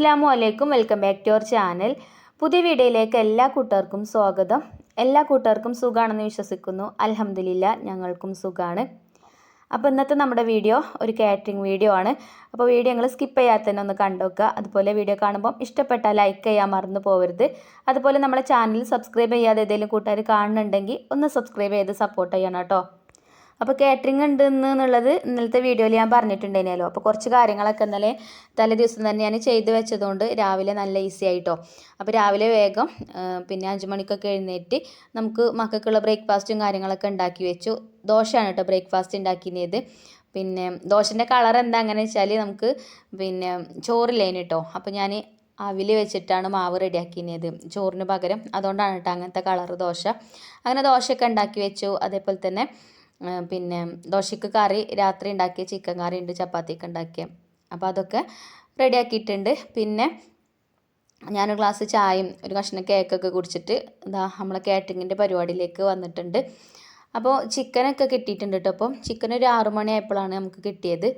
അസ്സാം വലൈക്കും welcome back to our channel. പുതിയ വീഡിയോയിലേക്ക് എല്ലാ കൂട്ടുകാർക്കും സ്വാഗതം. എല്ലാ കൂട്ടുകാർക്കും സുഖമാണെന്ന് വിശ്വസിക്കുന്നു. അലഹമില്ല ഞങ്ങൾക്കും സുഖമാണ് അപ്പോൾ ഇന്നത്തെ നമ്മുടെ വീഡിയോ ഒരു കാറ്ററിംഗ് വീഡിയോ ആണ്. അപ്പോൾ വീഡിയോ ഞങ്ങൾ സ്കിപ്പ് ചെയ്യാതെ തന്നെ ഒന്ന് കണ്ടുവെക്കുക അതുപോലെ വീഡിയോ കാണുമ്പോൾ ഇഷ്ടപ്പെട്ടാൽ ലൈക്ക് ചെയ്യാൻ മറന്നു പോകരുത് അതുപോലെ നമ്മുടെ ചാനൽ സബ്സ്ക്രൈബ് ചെയ്യാതെ ഏതെങ്കിലും കൂട്ടുകാർ കാണുന്നുണ്ടെങ്കിൽ ഒന്ന് സബ്സ്ക്രൈബ് ചെയ്ത് സപ്പോർട്ട് ചെയ്യണം കേട്ടോ. അപ്പോൾ കാറ്ററിംഗ് ഉണ്ട് എന്നുള്ളത് ഇന്നലത്തെ വീഡിയോയിൽ ഞാൻ പറഞ്ഞിട്ടുണ്ടായിരുന്നല്ലോ. അപ്പോൾ കുറച്ച് കാര്യങ്ങളൊക്കെ ഇന്നലെ തലേ ദിവസം തന്നെ ഞാൻ ചെയ്ത് വെച്ചതുകൊണ്ട് രാവിലെ നല്ല ഈസി ആയിട്ടോ. അപ്പോൾ രാവിലെ വേഗം പിന്നെ അഞ്ച് മണിക്കൊക്കെ എഴുന്നേറ്റ് നമുക്ക് മക്കൾക്കുള്ള ബ്രേക്ക്ഫാസ്റ്റും കാര്യങ്ങളൊക്കെ ഉണ്ടാക്കി വെച്ചു. ദോശയാണ് കേട്ടോ ബ്രേക്ക്ഫാസ്റ്റ് ഉണ്ടാക്കിയത് പിന്നെ ദോശന്റെ കളർ എന്താ അങ്ങനെ വെച്ചാൽ നമുക്ക് പിന്നെ ചോറില്ലേന് കേട്ടോ. അപ്പോൾ ഞാൻ അവിൽ വെച്ചിട്ടാണ് മാവ് റെഡിയാക്കിയത് ചോറിന് പകരം അതുകൊണ്ടാണ് കേട്ടോ അങ്ങനത്തെ കളർ ദോശ. അങ്ങനെ ദോശയൊക്കെ ഉണ്ടാക്കി വെച്ചു. അതേപോലെ തന്നെ പിന്നെ ദോശയ്ക്ക് കറി രാത്രി ഉണ്ടാക്കിയ ചിക്കൻ കറി ഉണ്ട് ചപ്പാത്തിയൊക്കെ ഉണ്ടാക്കിയ. അപ്പോൾ അതൊക്കെ റെഡിയാക്കിയിട്ടുണ്ട് പിന്നെ ഞാനൊരു ഗ്ലാസ് ചായയും ഒരു കഷ്ണം കേക്കൊക്കെ കുടിച്ചിട്ട് ഇതാ നമ്മളെ കാറ്ററിങ്ങിന്റെ പരിപാടിയിലേക്ക് വന്നിട്ടുണ്ട്. അപ്പോൾ ചിക്കനൊക്കെ കിട്ടിയിട്ടുണ്ട് കേട്ടോ അപ്പം ചിക്കൻ ഒരു ആറ് ആയപ്പോഴാണ് നമുക്ക് കിട്ടിയത്.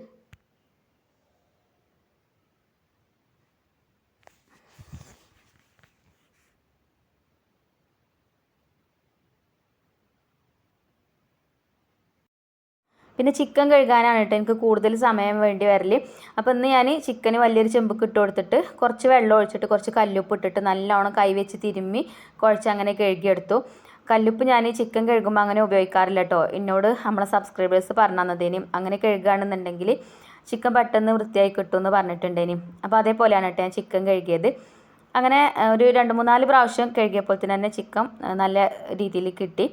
പിന്നെ ചിക്കൻ കഴുകാനാണ് കേട്ടോ എനിക്ക് കൂടുതൽ സമയം വേണ്ടി വരൽ അപ്പോൾ ഇന്ന് ഞാൻ ചിക്കന് വലിയൊരു ചെമ്പക്ക് ഇട്ട് കൊടുത്തിട്ട് കുറച്ച് വെള്ളം ഒഴിച്ചിട്ട് കുറച്ച് കല്ലുപ്പ് ഇട്ടിട്ട് നല്ലോണം കൈ വെച്ച് തിരുമ്മി കുഴച്ച് അങ്ങനെ കഴുകിയെടുത്തു. കല്ലുപ്പ് ഞാൻ ചിക്കൻ കഴുകുമ്പോൾ അങ്ങനെ ഉപയോഗിക്കാറില്ല കേട്ടോ. എന്നോട് നമ്മളെ സബ്സ്ക്രൈബേഴ്സ് പറഞ്ഞു തന്നതേനി അങ്ങനെ കഴുകുകയാണെന്നുണ്ടെങ്കിൽ ചിക്കൻ പെട്ടെന്ന് വൃത്തിയായി കിട്ടുമെന്ന് പറഞ്ഞിട്ടുണ്ടേനി. അപ്പോൾ അതേപോലെയാണ് കേട്ടോ ഞാൻ ചിക്കൻ കഴുകിയത്. അങ്ങനെ ഒരു രണ്ട് മൂന്നാൽ പ്രാവശ്യം കഴുകിയപ്പോൾ തന്നെ ചിക്കൻ നല്ല രീതിയിൽ കിട്ടി.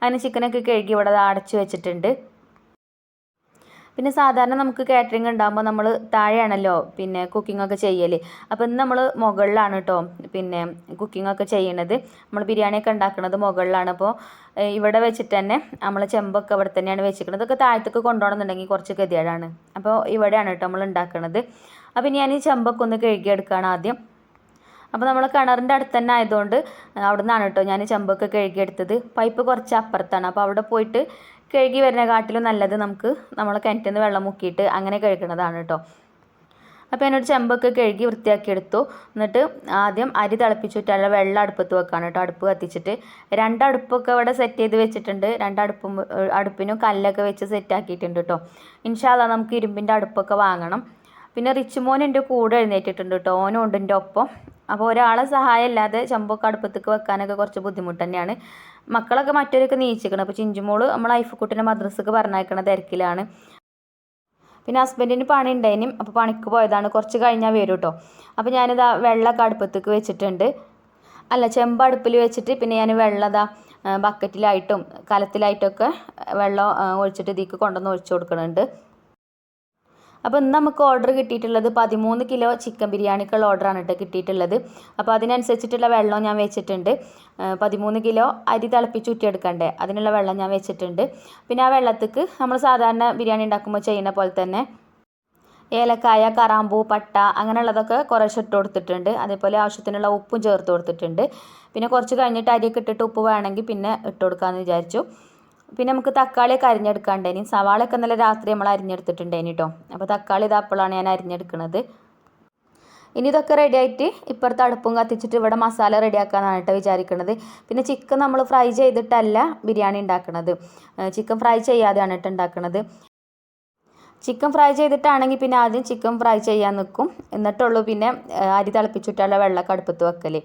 അങ്ങനെ ചിക്കനൊക്കെ കഴുകി ഇവിടെ അടച്ചു വെച്ചിട്ടുണ്ട്. പിന്നെ സാധാരണ നമുക്ക് കാറ്ററിംഗ് ഉണ്ടാകുമ്പോൾ നമ്മൾ താഴെയാണല്ലോ പിന്നെ കുക്കിംഗ് ഒക്കെ ചെയ്യൽ അപ്പോൾ ഇന്ന് നമ്മൾ മുകളിലാണ് കേട്ടോ പിന്നെ കുക്കിംഗ് ഒക്കെ ചെയ്യണത്. നമ്മൾ ബിരിയാണിയൊക്കെ ഉണ്ടാക്കുന്നത് മുകളിലാണ്. അപ്പോൾ ഇവിടെ വെച്ചിട്ട് തന്നെ നമ്മൾ ചെമ്പൊക്കെ അവിടെ തന്നെയാണ് വെച്ചിരിക്കുന്നത് ഇതൊക്കെ താഴത്തേക്ക് കൊണ്ടുപോകണമെന്നുണ്ടെങ്കിൽ കുറച്ച് ഗതികേടാണ്. അപ്പോൾ ഇവിടെയാണ് കേട്ടോ നമ്മൾ ഉണ്ടാക്കുന്നത് അപ്പോൾ ഞാൻ ഈ ചെമ്പൊക്കെ ഒന്ന് കഴുകിയെടുക്കുകയാണ് ആദ്യം. അപ്പോൾ നമ്മൾ കിണറിന്റെ അടുത്ത് തന്നെ ആയതുകൊണ്ട് അവിടെ നിന്നാണ് കേട്ടോ ഞാൻ ചെമ്പൊക്കെ കഴുകിയെടുത്തത്. പൈപ്പ് കുറച്ച് അപ്പുറത്താണ്. അപ്പോൾ അവിടെ പോയിട്ട് കഴുകി വരുന്ന കാട്ടിലും നല്ലത് നമുക്ക് നമ്മൾ കിണറ്റിൽ നിന്ന് വെള്ളം മുക്കിയിട്ട് അങ്ങനെ കഴുകണതാണ് കേട്ടോ. അപ്പോൾ എന്നോട് ചെമ്പൊക്കെ കഴുകി വൃത്തിയാക്കി എടുത്തു എന്നിട്ട് ആദ്യം അരി തിളപ്പിച്ചിട്ടുള്ള വെള്ളം അടുപ്പത്ത് വെക്കാണ് കേട്ടോ. അടുപ്പ് കത്തിച്ചിട്ട് രണ്ടടുപ്പൊക്കെ ഇവിടെ സെറ്റ് ചെയ്ത് വെച്ചിട്ടുണ്ട്. രണ്ടടുപ്പും അടുപ്പിനും കല്ലൊക്കെ വെച്ച് സെറ്റ് ആക്കിയിട്ടുണ്ട് കേട്ടോ. ഇൻഷാല്ല നമുക്ക് ഇരുമ്പിന്റെ അടുപ്പൊക്കെ വാങ്ങണം. പിന്നെ റിച്ച് മോൻ എന്റെ കൂടെ എഴുന്നേറ്റിട്ടുണ്ട് കേട്ടോ. ഓനും ഉണ്ട് എന്റെ ഒപ്പം. അപ്പോൾ ഒരാളെ സഹായം ഇല്ലാതെ ചമ്പൊക്കെ അടുപ്പത്തേക്ക് വെക്കാനൊക്കെ കുറച്ച് ബുദ്ധിമുട്ട് തന്നെയാണ്. മക്കളൊക്കെ മറ്റൊരൊക്കെ നീച്ചിക്കണം അപ്പോൾ ചിഞ്ചുമോൾ നമ്മൾ ഐഫക്കുട്ടിനെ മദ്രസക്ക് പറഞ്ഞയക്കണ തിരക്കിലാണ്. പിന്നെ ഹസ്ബൻഡിന് പണി ഉണ്ടായിനും. അപ്പോൾ പണിക്ക് പോയതാണ്. കുറച്ച് കഴിഞ്ഞാൽ വരും കേട്ടോ. അപ്പോൾ ഞാനിതാ വെള്ളമൊക്കെ അടുപ്പത്തേക്ക് വെച്ചിട്ടുണ്ട്. അല്ല ചെമ്പ് അടുപ്പിൽ വെച്ചിട്ട് പിന്നെ ഞാൻ വെള്ളം ആ, ബക്കറ്റിലായിട്ടും കലത്തിലായിട്ടൊക്കെ വെള്ളം ഒഴിച്ചിട്ട് ഇതിക്ക് കൊണ്ടുവന്ന് ഒഴിച്ചു കൊടുക്കുന്നുണ്ട് അപ്പോൾ ഇന്ന് നമുക്ക് ഓർഡർ കിട്ടിയിട്ടുള്ളത് പതിമൂന്ന് കിലോ ചിക്കൻ ബിരിയാണിക്കുള്ള ഓർഡറാണ് കേട്ടോ കിട്ടിയിട്ടുള്ളത്. അപ്പോൾ അതിനനുസരിച്ചിട്ടുള്ള വെള്ളം ഞാൻ വെച്ചിട്ടുണ്ട്. പതിമൂന്ന് കിലോ അരി തിളപ്പിച്ച് ഊറ്റിയെടുക്കണ്ടേ? അതിനുള്ള വെള്ളം ഞാൻ വെച്ചിട്ടുണ്ട്. പിന്നെ ആ വെള്ളത്തേക്ക് നമ്മൾ സാധാരണ ബിരിയാണി ഉണ്ടാക്കുമ്പോൾ ചെയ്യുന്ന പോലെ തന്നെ ഏലക്കായ കറാമ്പൂ പട്ട അങ്ങനെയുള്ളതൊക്കെ കുറേശ്ശെ ഇട്ട് കൊടുത്തിട്ടുണ്ട്. അതേപോലെ ആവശ്യത്തിനുള്ള ഉപ്പും ചേർത്ത് കൊടുത്തിട്ടുണ്ട്. പിന്നെ കുറച്ച് കഴിഞ്ഞിട്ട് അരിയൊക്കെ ഇട്ടിട്ട് ഉപ്പ് വേണമെങ്കിൽ പിന്നെ ഇട്ട് കൊടുക്കാമെന്ന് വിചാരിച്ചു. പിന്നെ നമുക്ക് തക്കാളി തക്കാളിയൊക്കെ അരിഞ്ഞെടുക്കാണ്ടേനി സവാളയൊക്കെ നല്ല രാത്രി നമ്മൾ അരിഞ്ഞെടുത്തിട്ടുണ്ടേനി കേട്ടോ അപ്പോൾ തക്കാളി ഇത് അപ്പോഴാണ് ഞാൻ അരിഞ്ഞെടുക്കുന്നത് ഇനി ഇതൊക്കെ റെഡി ആയിട്ട് ഇപ്പുറത്ത് അടുപ്പും കത്തിച്ചിട്ട് ഇവിടെ മസാല റെഡിയാക്കാനാണ് കേട്ടോ വിചാരിക്കുന്നത് പിന്നെ ചിക്കൻ നമ്മൾ ഫ്രൈ ചെയ്തിട്ടല്ല ബിരിയാണി ഉണ്ടാക്കുന്നത് ചിക്കൻ ഫ്രൈ ചെയ്യാതെയാണ് കേട്ടോ ഉണ്ടാക്കുന്നത് ചിക്കൻ ഫ്രൈ ചെയ്തിട്ടാണെങ്കിൽ പിന്നെ ആദ്യം ചിക്കൻ ഫ്രൈ ചെയ്യാൻ നിൽക്കും എന്നിട്ടുള്ളൂ പിന്നെ അരി തിളപ്പിച്ചിട്ടുള്ള വെള്ളമൊക്കെ അടുപ്പത്ത് വെക്കൽ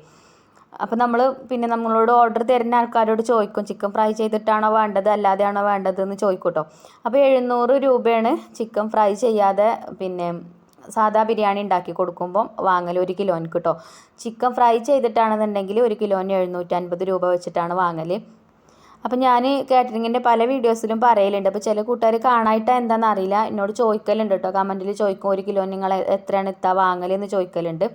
അപ്പോൾ നമ്മൾ പിന്നെ നമ്മളോട് ഓർഡർ തരുന്ന ആൾക്കാരോട് ചോദിക്കും ചിക്കൻ ഫ്രൈ ചെയ്തിട്ടാണോ വേണ്ടത്? അല്ലാതെയാണോ വേണ്ടത് എന്ന് ചോദിക്കും കേട്ടോ അപ്പോൾ എഴുന്നൂറ് രൂപയാണ് ചിക്കൻ ഫ്രൈ ചെയ്യാതെ പിന്നെ സാധാ ബിരിയാണി ഉണ്ടാക്കി കൊടുക്കുമ്പം വാങ്ങൽ ഒരു കിലോന് കേട്ടോ ചിക്കൻ ഫ്രൈ ചെയ്തിട്ടാണെന്നുണ്ടെങ്കിൽ ഒരു കിലോന് എഴുന്നൂറ്റൻപത് രൂപ വെച്ചിട്ടാണ് വാങ്ങൽ അപ്പോൾ ഞാൻ കാറ്ററിങ്ങിന്റെ പല വീഡിയോസിലും പറയലുണ്ട്. അപ്പോൾ ചില കൂട്ടുകാർ കാണായിട്ട് എന്താണെന്ന് അറിയില്ല. എന്നോട് ചോദിക്കലുണ്ട് കേട്ടോ കമന്റിൽ ചോദിക്കും ഒരു കിലോ നിങ്ങൾ എത്രയാണ് എത്താ വാങ്ങലെന്ന് ചോദിക്കലുണ്ട്.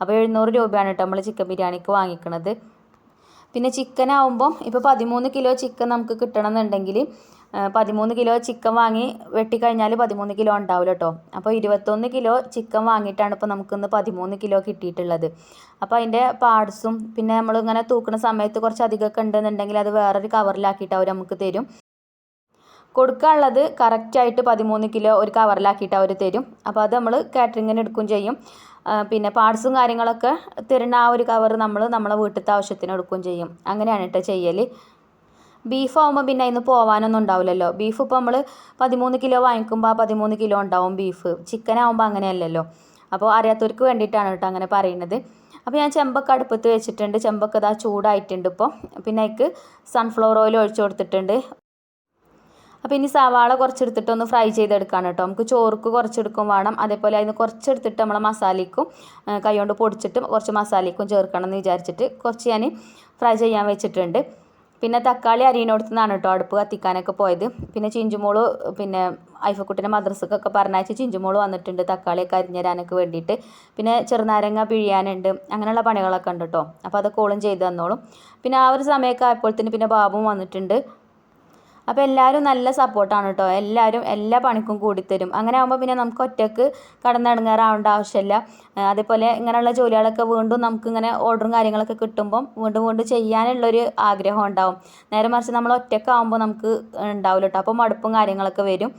അപ്പോൾ എഴുന്നൂറ് രൂപയാണ് കേട്ടോ നമ്മൾ ചിക്കൻ ബിരിയാണിക്ക് വാങ്ങിക്കണത്. പിന്നെ ചിക്കൻ ആവുമ്പം ഇപ്പോൾ പതിമൂന്ന് കിലോ ചിക്കൻ നമുക്ക് കിട്ടണമെന്നുണ്ടെങ്കിൽ പതിമൂന്ന് കിലോ ചിക്കൻ വാങ്ങി വെട്ടിക്കഴിഞ്ഞാൽ പതിമൂന്ന് കിലോ ഉണ്ടാവില്ല കേട്ടോ. അപ്പോൾ ഇരുപത്തൊന്ന് കിലോ ചിക്കൻ വാങ്ങിയിട്ടാണ് ഇപ്പോൾ നമുക്കിന്ന് പതിമൂന്ന് കിലോ കിട്ടിയിട്ടുള്ളത്. അപ്പോൾ അതിന്റെ പാർട്സും പിന്നെ നമ്മളിങ്ങനെ തൂക്കുന്ന സമയത്ത് കുറച്ച് അധികമൊക്കെ ഉണ്ടെന്നുണ്ടെങ്കിൽ അത് വേറൊരു കവറിലാക്കിയിട്ട് അവർ നമുക്ക് തരും. കൊടുക്കാനുള്ളത് കറക്റ്റായിട്ട് പതിമൂന്ന് കിലോ ഒരു കവറിലാക്കിയിട്ട് അവർ തരും. അപ്പോൾ അത് നമ്മൾ കാറ്ററിങ്ങിന് എടുക്കുകയും ചെയ്യും. പിന്നെ പാർട്സും കാര്യങ്ങളൊക്കെ തരുന്ന ആ ഒരു കവർ നമ്മൾ നമ്മളെ വീട്ടിലത്തെ ആവശ്യത്തിന് എടുക്കുകയും ചെയ്യും. അങ്ങനെയാണ് കേട്ടോ ചെയ്യൽ ബീഫ് ആകുമ്പോൾ പിന്നെ അതിന് പോവാനൊന്നും ഉണ്ടാവില്ലല്ലോ. ബീഫ് ഇപ്പോൾ നമ്മൾ പതിമൂന്ന് കിലോ വാങ്ങിക്കുമ്പോൾ ആ പതിമൂന്ന് കിലോ ഉണ്ടാവും ബീഫ് ചിക്കൻ ആകുമ്പോൾ അങ്ങനെയല്ലല്ലോ. അപ്പോൾ അറിയാത്തവർക്ക് വേണ്ടിയിട്ടാണ് കേട്ടോ അങ്ങനെ പറയുന്നത്. അപ്പോൾ ഞാൻ ചെമ്പക്ക അടുപ്പത്ത് വെച്ചിട്ടുണ്ട്. ചെമ്പൊക്കെ ഇതാ ചൂടായിട്ടുണ്ട് ഇപ്പോൾ പിന്നെ അതിക്ക് സൺഫ്ലവർ ഓയിൽ ഒഴിച്ചു കൊടുത്തിട്ടുണ്ട്. അപ്പോൾ ഇനി സവാള കുറച്ചെടുത്തിട്ട് ഒന്ന് ഫ്രൈ ചെയ്തെടുക്കാണ് കേട്ടോ. നമുക്ക് ചോറുക്ക് കുറച്ചെടുക്കും വേണം. അതേപോലെ അതിന് കുറച്ചെടുത്തിട്ട് നമ്മൾ മസാലയ്ക്കും കൈകൊണ്ട് പൊടിച്ചിട്ട് കുറച്ച് മസാലയ്ക്കും ചേർക്കണം എന്ന് വിചാരിച്ചിട്ട് കുറച്ച് ഞാൻ ഫ്രൈ ചെയ്യാൻ വെച്ചിട്ടുണ്ട്. പിന്നെ തക്കാളി അരിയിനോടത്തുനിന്നാണ് കേട്ടോ അടുപ്പ് കത്തിക്കാനൊക്കെ പോയത്. പിന്നെ ചിഞ്ചുമോൾ പിന്നെ ഐഫക്കുട്ടിന്റെ മദ്രസക്കൊക്കെ പറഞ്ഞയച്ച് ചിഞ്ചുമോൾ വന്നിട്ടുണ്ട് തക്കാളിയൊക്കെ അരിഞ്ഞുതരാനൊക്കെ വേണ്ടിയിട്ട്. പിന്നെ ചെറുനാരങ്ങ പിഴിയാനുണ്ട്. അങ്ങനെയുള്ള പണികളൊക്കെ ഉണ്ട് കേട്ടോ. അപ്പോൾ അതൊക്കെ ഓളും ചെയ്ത് തന്നോളും. പിന്നെ ആ ഒരു സമയമൊക്കെ ആയപ്പോഴത്തേന് പിന്നെ ബാബും വന്നിട്ടുണ്ട്. അപ്പോൾ എല്ലാവരും നല്ല സപ്പോർട്ടാണ് കേട്ടോ എല്ലാവരും എല്ലാ പണിക്കും കൂടിത്തരും അങ്ങനെ ആകുമ്പോൾ പിന്നെ നമുക്ക് ഒറ്റയ്ക്ക് കടന്നിടങ്ങാറാവേണ്ട ആവശ്യമില്ല അതേപോലെ ഇങ്ങനെയുള്ള ജോലികളൊക്കെ വീണ്ടും നമുക്ക് ഇങ്ങനെ ഓർഡറും കാര്യങ്ങളൊക്കെ കിട്ടുമ്പം വീണ്ടും വീണ്ടും ചെയ്യാനുള്ളൊരു ആഗ്രഹം ഉണ്ടാവും. നേരെ മറിച്ച് നമ്മൾ ഒറ്റക്കാവുമ്പോൾ നമുക്ക് ഉണ്ടാവില്ല കേട്ടോ അപ്പോൾ മടുപ്പും കാര്യങ്ങളൊക്കെ വരും.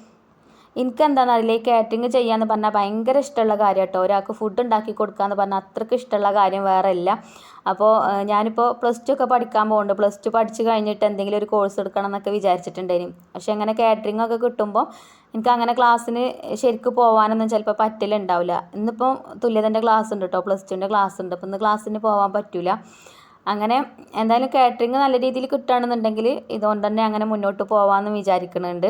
എനിക്ക് എന്താണെന്ന് അറിയില്ല ഈ കാറ്ററിംഗ് ചെയ്യാന്ന് പറഞ്ഞാൽ ഭയങ്കര ഇഷ്ടമുള്ള കാര്യം കേട്ടോ ഒരാൾക്ക് ഫുഡ് ഉണ്ടാക്കി കൊടുക്കുക എന്ന് പറഞ്ഞാൽ അത്രയ്ക്ക് ഇഷ്ടമുള്ള കാര്യം വേറെ ഇല്ല അപ്പോൾ ഞാനിപ്പോൾ പ്ലസ് ടു ഒക്കെ പഠിക്കാൻ പോകുന്നുണ്ട് പ്ലസ് ടു പഠിച്ച് കഴിഞ്ഞിട്ട് എന്തെങ്കിലും ഒരു കോഴ്സ് എടുക്കണം എന്നൊക്കെ വിചാരിച്ചിട്ടുണ്ടായിരുന്നു പക്ഷേ അങ്ങനെ കാറ്ററിംഗ് ഒക്കെ കിട്ടുമ്പോൾ എനിക്ക് അങ്ങനെ ക്ലാസ്സിന് ശരിക്ക് പോകാനൊന്നും ചിലപ്പോൾ പറ്റലുണ്ടാവില്ല ഇന്നിപ്പോൾ തുല്യതന്റെ ക്ലാസ് ഉണ്ട് കേട്ടോ പ്ലസ് ടുവിന്റെ ക്ലാസ് ഉണ്ട്. അപ്പോൾ ഇന്ന് ക്ലാസ്സിന് പോകാൻ പറ്റില്ല അങ്ങനെ എന്തായാലും കാറ്ററിംഗ് നല്ല രീതിയിൽ കിട്ടുകയാണെന്നുണ്ടെങ്കിൽ ഇതുകൊണ്ട് തന്നെ അങ്ങനെ മുന്നോട്ട് പോകാമെന്ന് വിചാരിക്കുന്നുണ്ട്.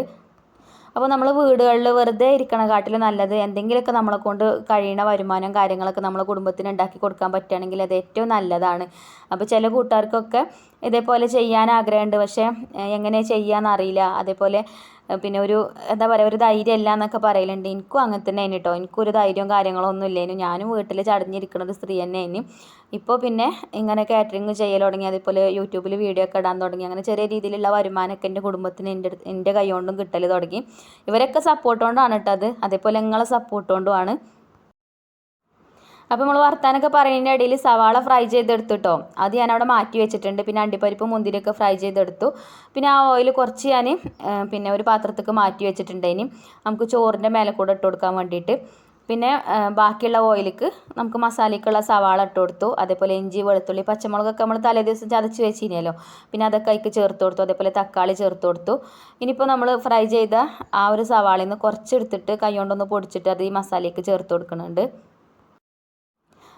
അപ്പോൾ നമ്മൾ വീടുകളിൽ വെറുതെ ഇരിക്കണ കാട്ടിൽ നല്ലത് എന്തെങ്കിലുമൊക്കെ നമ്മളെ കൊണ്ട് കഴിയുന്ന വരുമാനം കാര്യങ്ങളൊക്കെ നമ്മളെ കുടുംബത്തിന് ഉണ്ടാക്കി കൊടുക്കാൻ പറ്റുകയാണെങ്കിൽ അത് ഏറ്റവും നല്ലതാണ്. അപ്പോൾ ചില കൂട്ടുകാർക്കൊക്കെ ഇതേപോലെ ചെയ്യാൻ ആഗ്രഹമുണ്ട്. പക്ഷേ എങ്ങനെ ചെയ്യാന്ന് അറിയില്ല. അതേപോലെ പിന്നെ ഒരു എന്താ പറയുക ഒരു ധൈര്യം ഇല്ല എന്നൊക്കെ പറയലുണ്ട്. എനിക്കും അങ്ങനെ തന്നെ ആയിരുന്നു കേട്ടോ എനിക്കൊരു ധൈര്യവും കാര്യങ്ങളൊന്നും ഇല്ലേനു. ഞാനും വീട്ടിൽ ചടഞ്ഞിരിക്കുന്നത് സ്ത്രീ തന്നെ ആയിരുന്നു ഇപ്പോൾ പിന്നെ ഇങ്ങനെ കാറ്ററിങ് ചെയ്യൽ തുടങ്ങി അതേപോലെ യൂട്യൂബിൽ വീഡിയോ ഒക്കെ ഇടാൻ തുടങ്ങി അങ്ങനെ ചെറിയ രീതിയിലുള്ള വരുമാനമൊക്കെ എന്റെ കുടുംബത്തിന് എന്റെ അടുത്ത് എന്റെ കൈ കൊണ്ടും കിട്ടൽ തുടങ്ങി. ഇവരൊക്കെ സപ്പോർട്ട് കൊണ്ടാണ് കേട്ടോ അത്. അതേപോലെ നിങ്ങളെ സപ്പോർട്ട് കൊണ്ടുമാണ് അപ്പോൾ നമ്മൾ വർത്താനൊക്കെ പറയുന്നതിന്റെ ഇടയിൽ സവാള ഫ്രൈ ചെയ്തെടുത്തിട്ടോ. അത് ഞാൻ അവിടെ മാറ്റി വെച്ചിട്ടുണ്ട്. പിന്നെ അണ്ടിപ്പരിപ്പ് മുന്തിരിയൊക്കെ ഫ്രൈ ചെയ്തെടുത്തു. പിന്നെ ആ ഓയിൽ കുറച്ച് ഞാൻ പിന്നെ ഒരു പാത്രത്തേക്ക് മാറ്റി വെച്ചിട്ടുണ്ട് ഇനി. നമുക്ക് ചോറിന്റെ മേലെ കൂടെ ഇട്ട് കൊടുക്കാൻ വേണ്ടിയിട്ട്. പിന്നെ ബാക്കിയുള്ള ഓയിലേക്ക് നമുക്ക് മസാലയ്ക്കുള്ള സവാള ഇട്ട് കൊടുത്തു. അതേപോലെ ഇഞ്ചി വെളുത്തുള്ളി പച്ചമുളകൊക്കെ നമ്മൾ തലേ ദിവസം ചതച്ച് വെച്ചിരുന്നല്ലോ പിന്നെ അതൊക്കെ അതിക്ക് ചേർത്ത് കൊടുത്തു. അതേപോലെ തക്കാളി ചേർത്ത് കൊടുത്തു. ഇനിയിപ്പോൾ നമ്മൾ ഫ്രൈ ചെയ്ത ആ ഒരു സവാളയിൽ നിന്ന് കുറച്ചെടുത്തിട്ട് കൈ കൊണ്ടൊന്ന് പൊടിച്ചിട്ട് അത് ഈ മസാലയ്ക്ക് ചേർത്ത് കൊടുക്കുന്നുണ്ട്.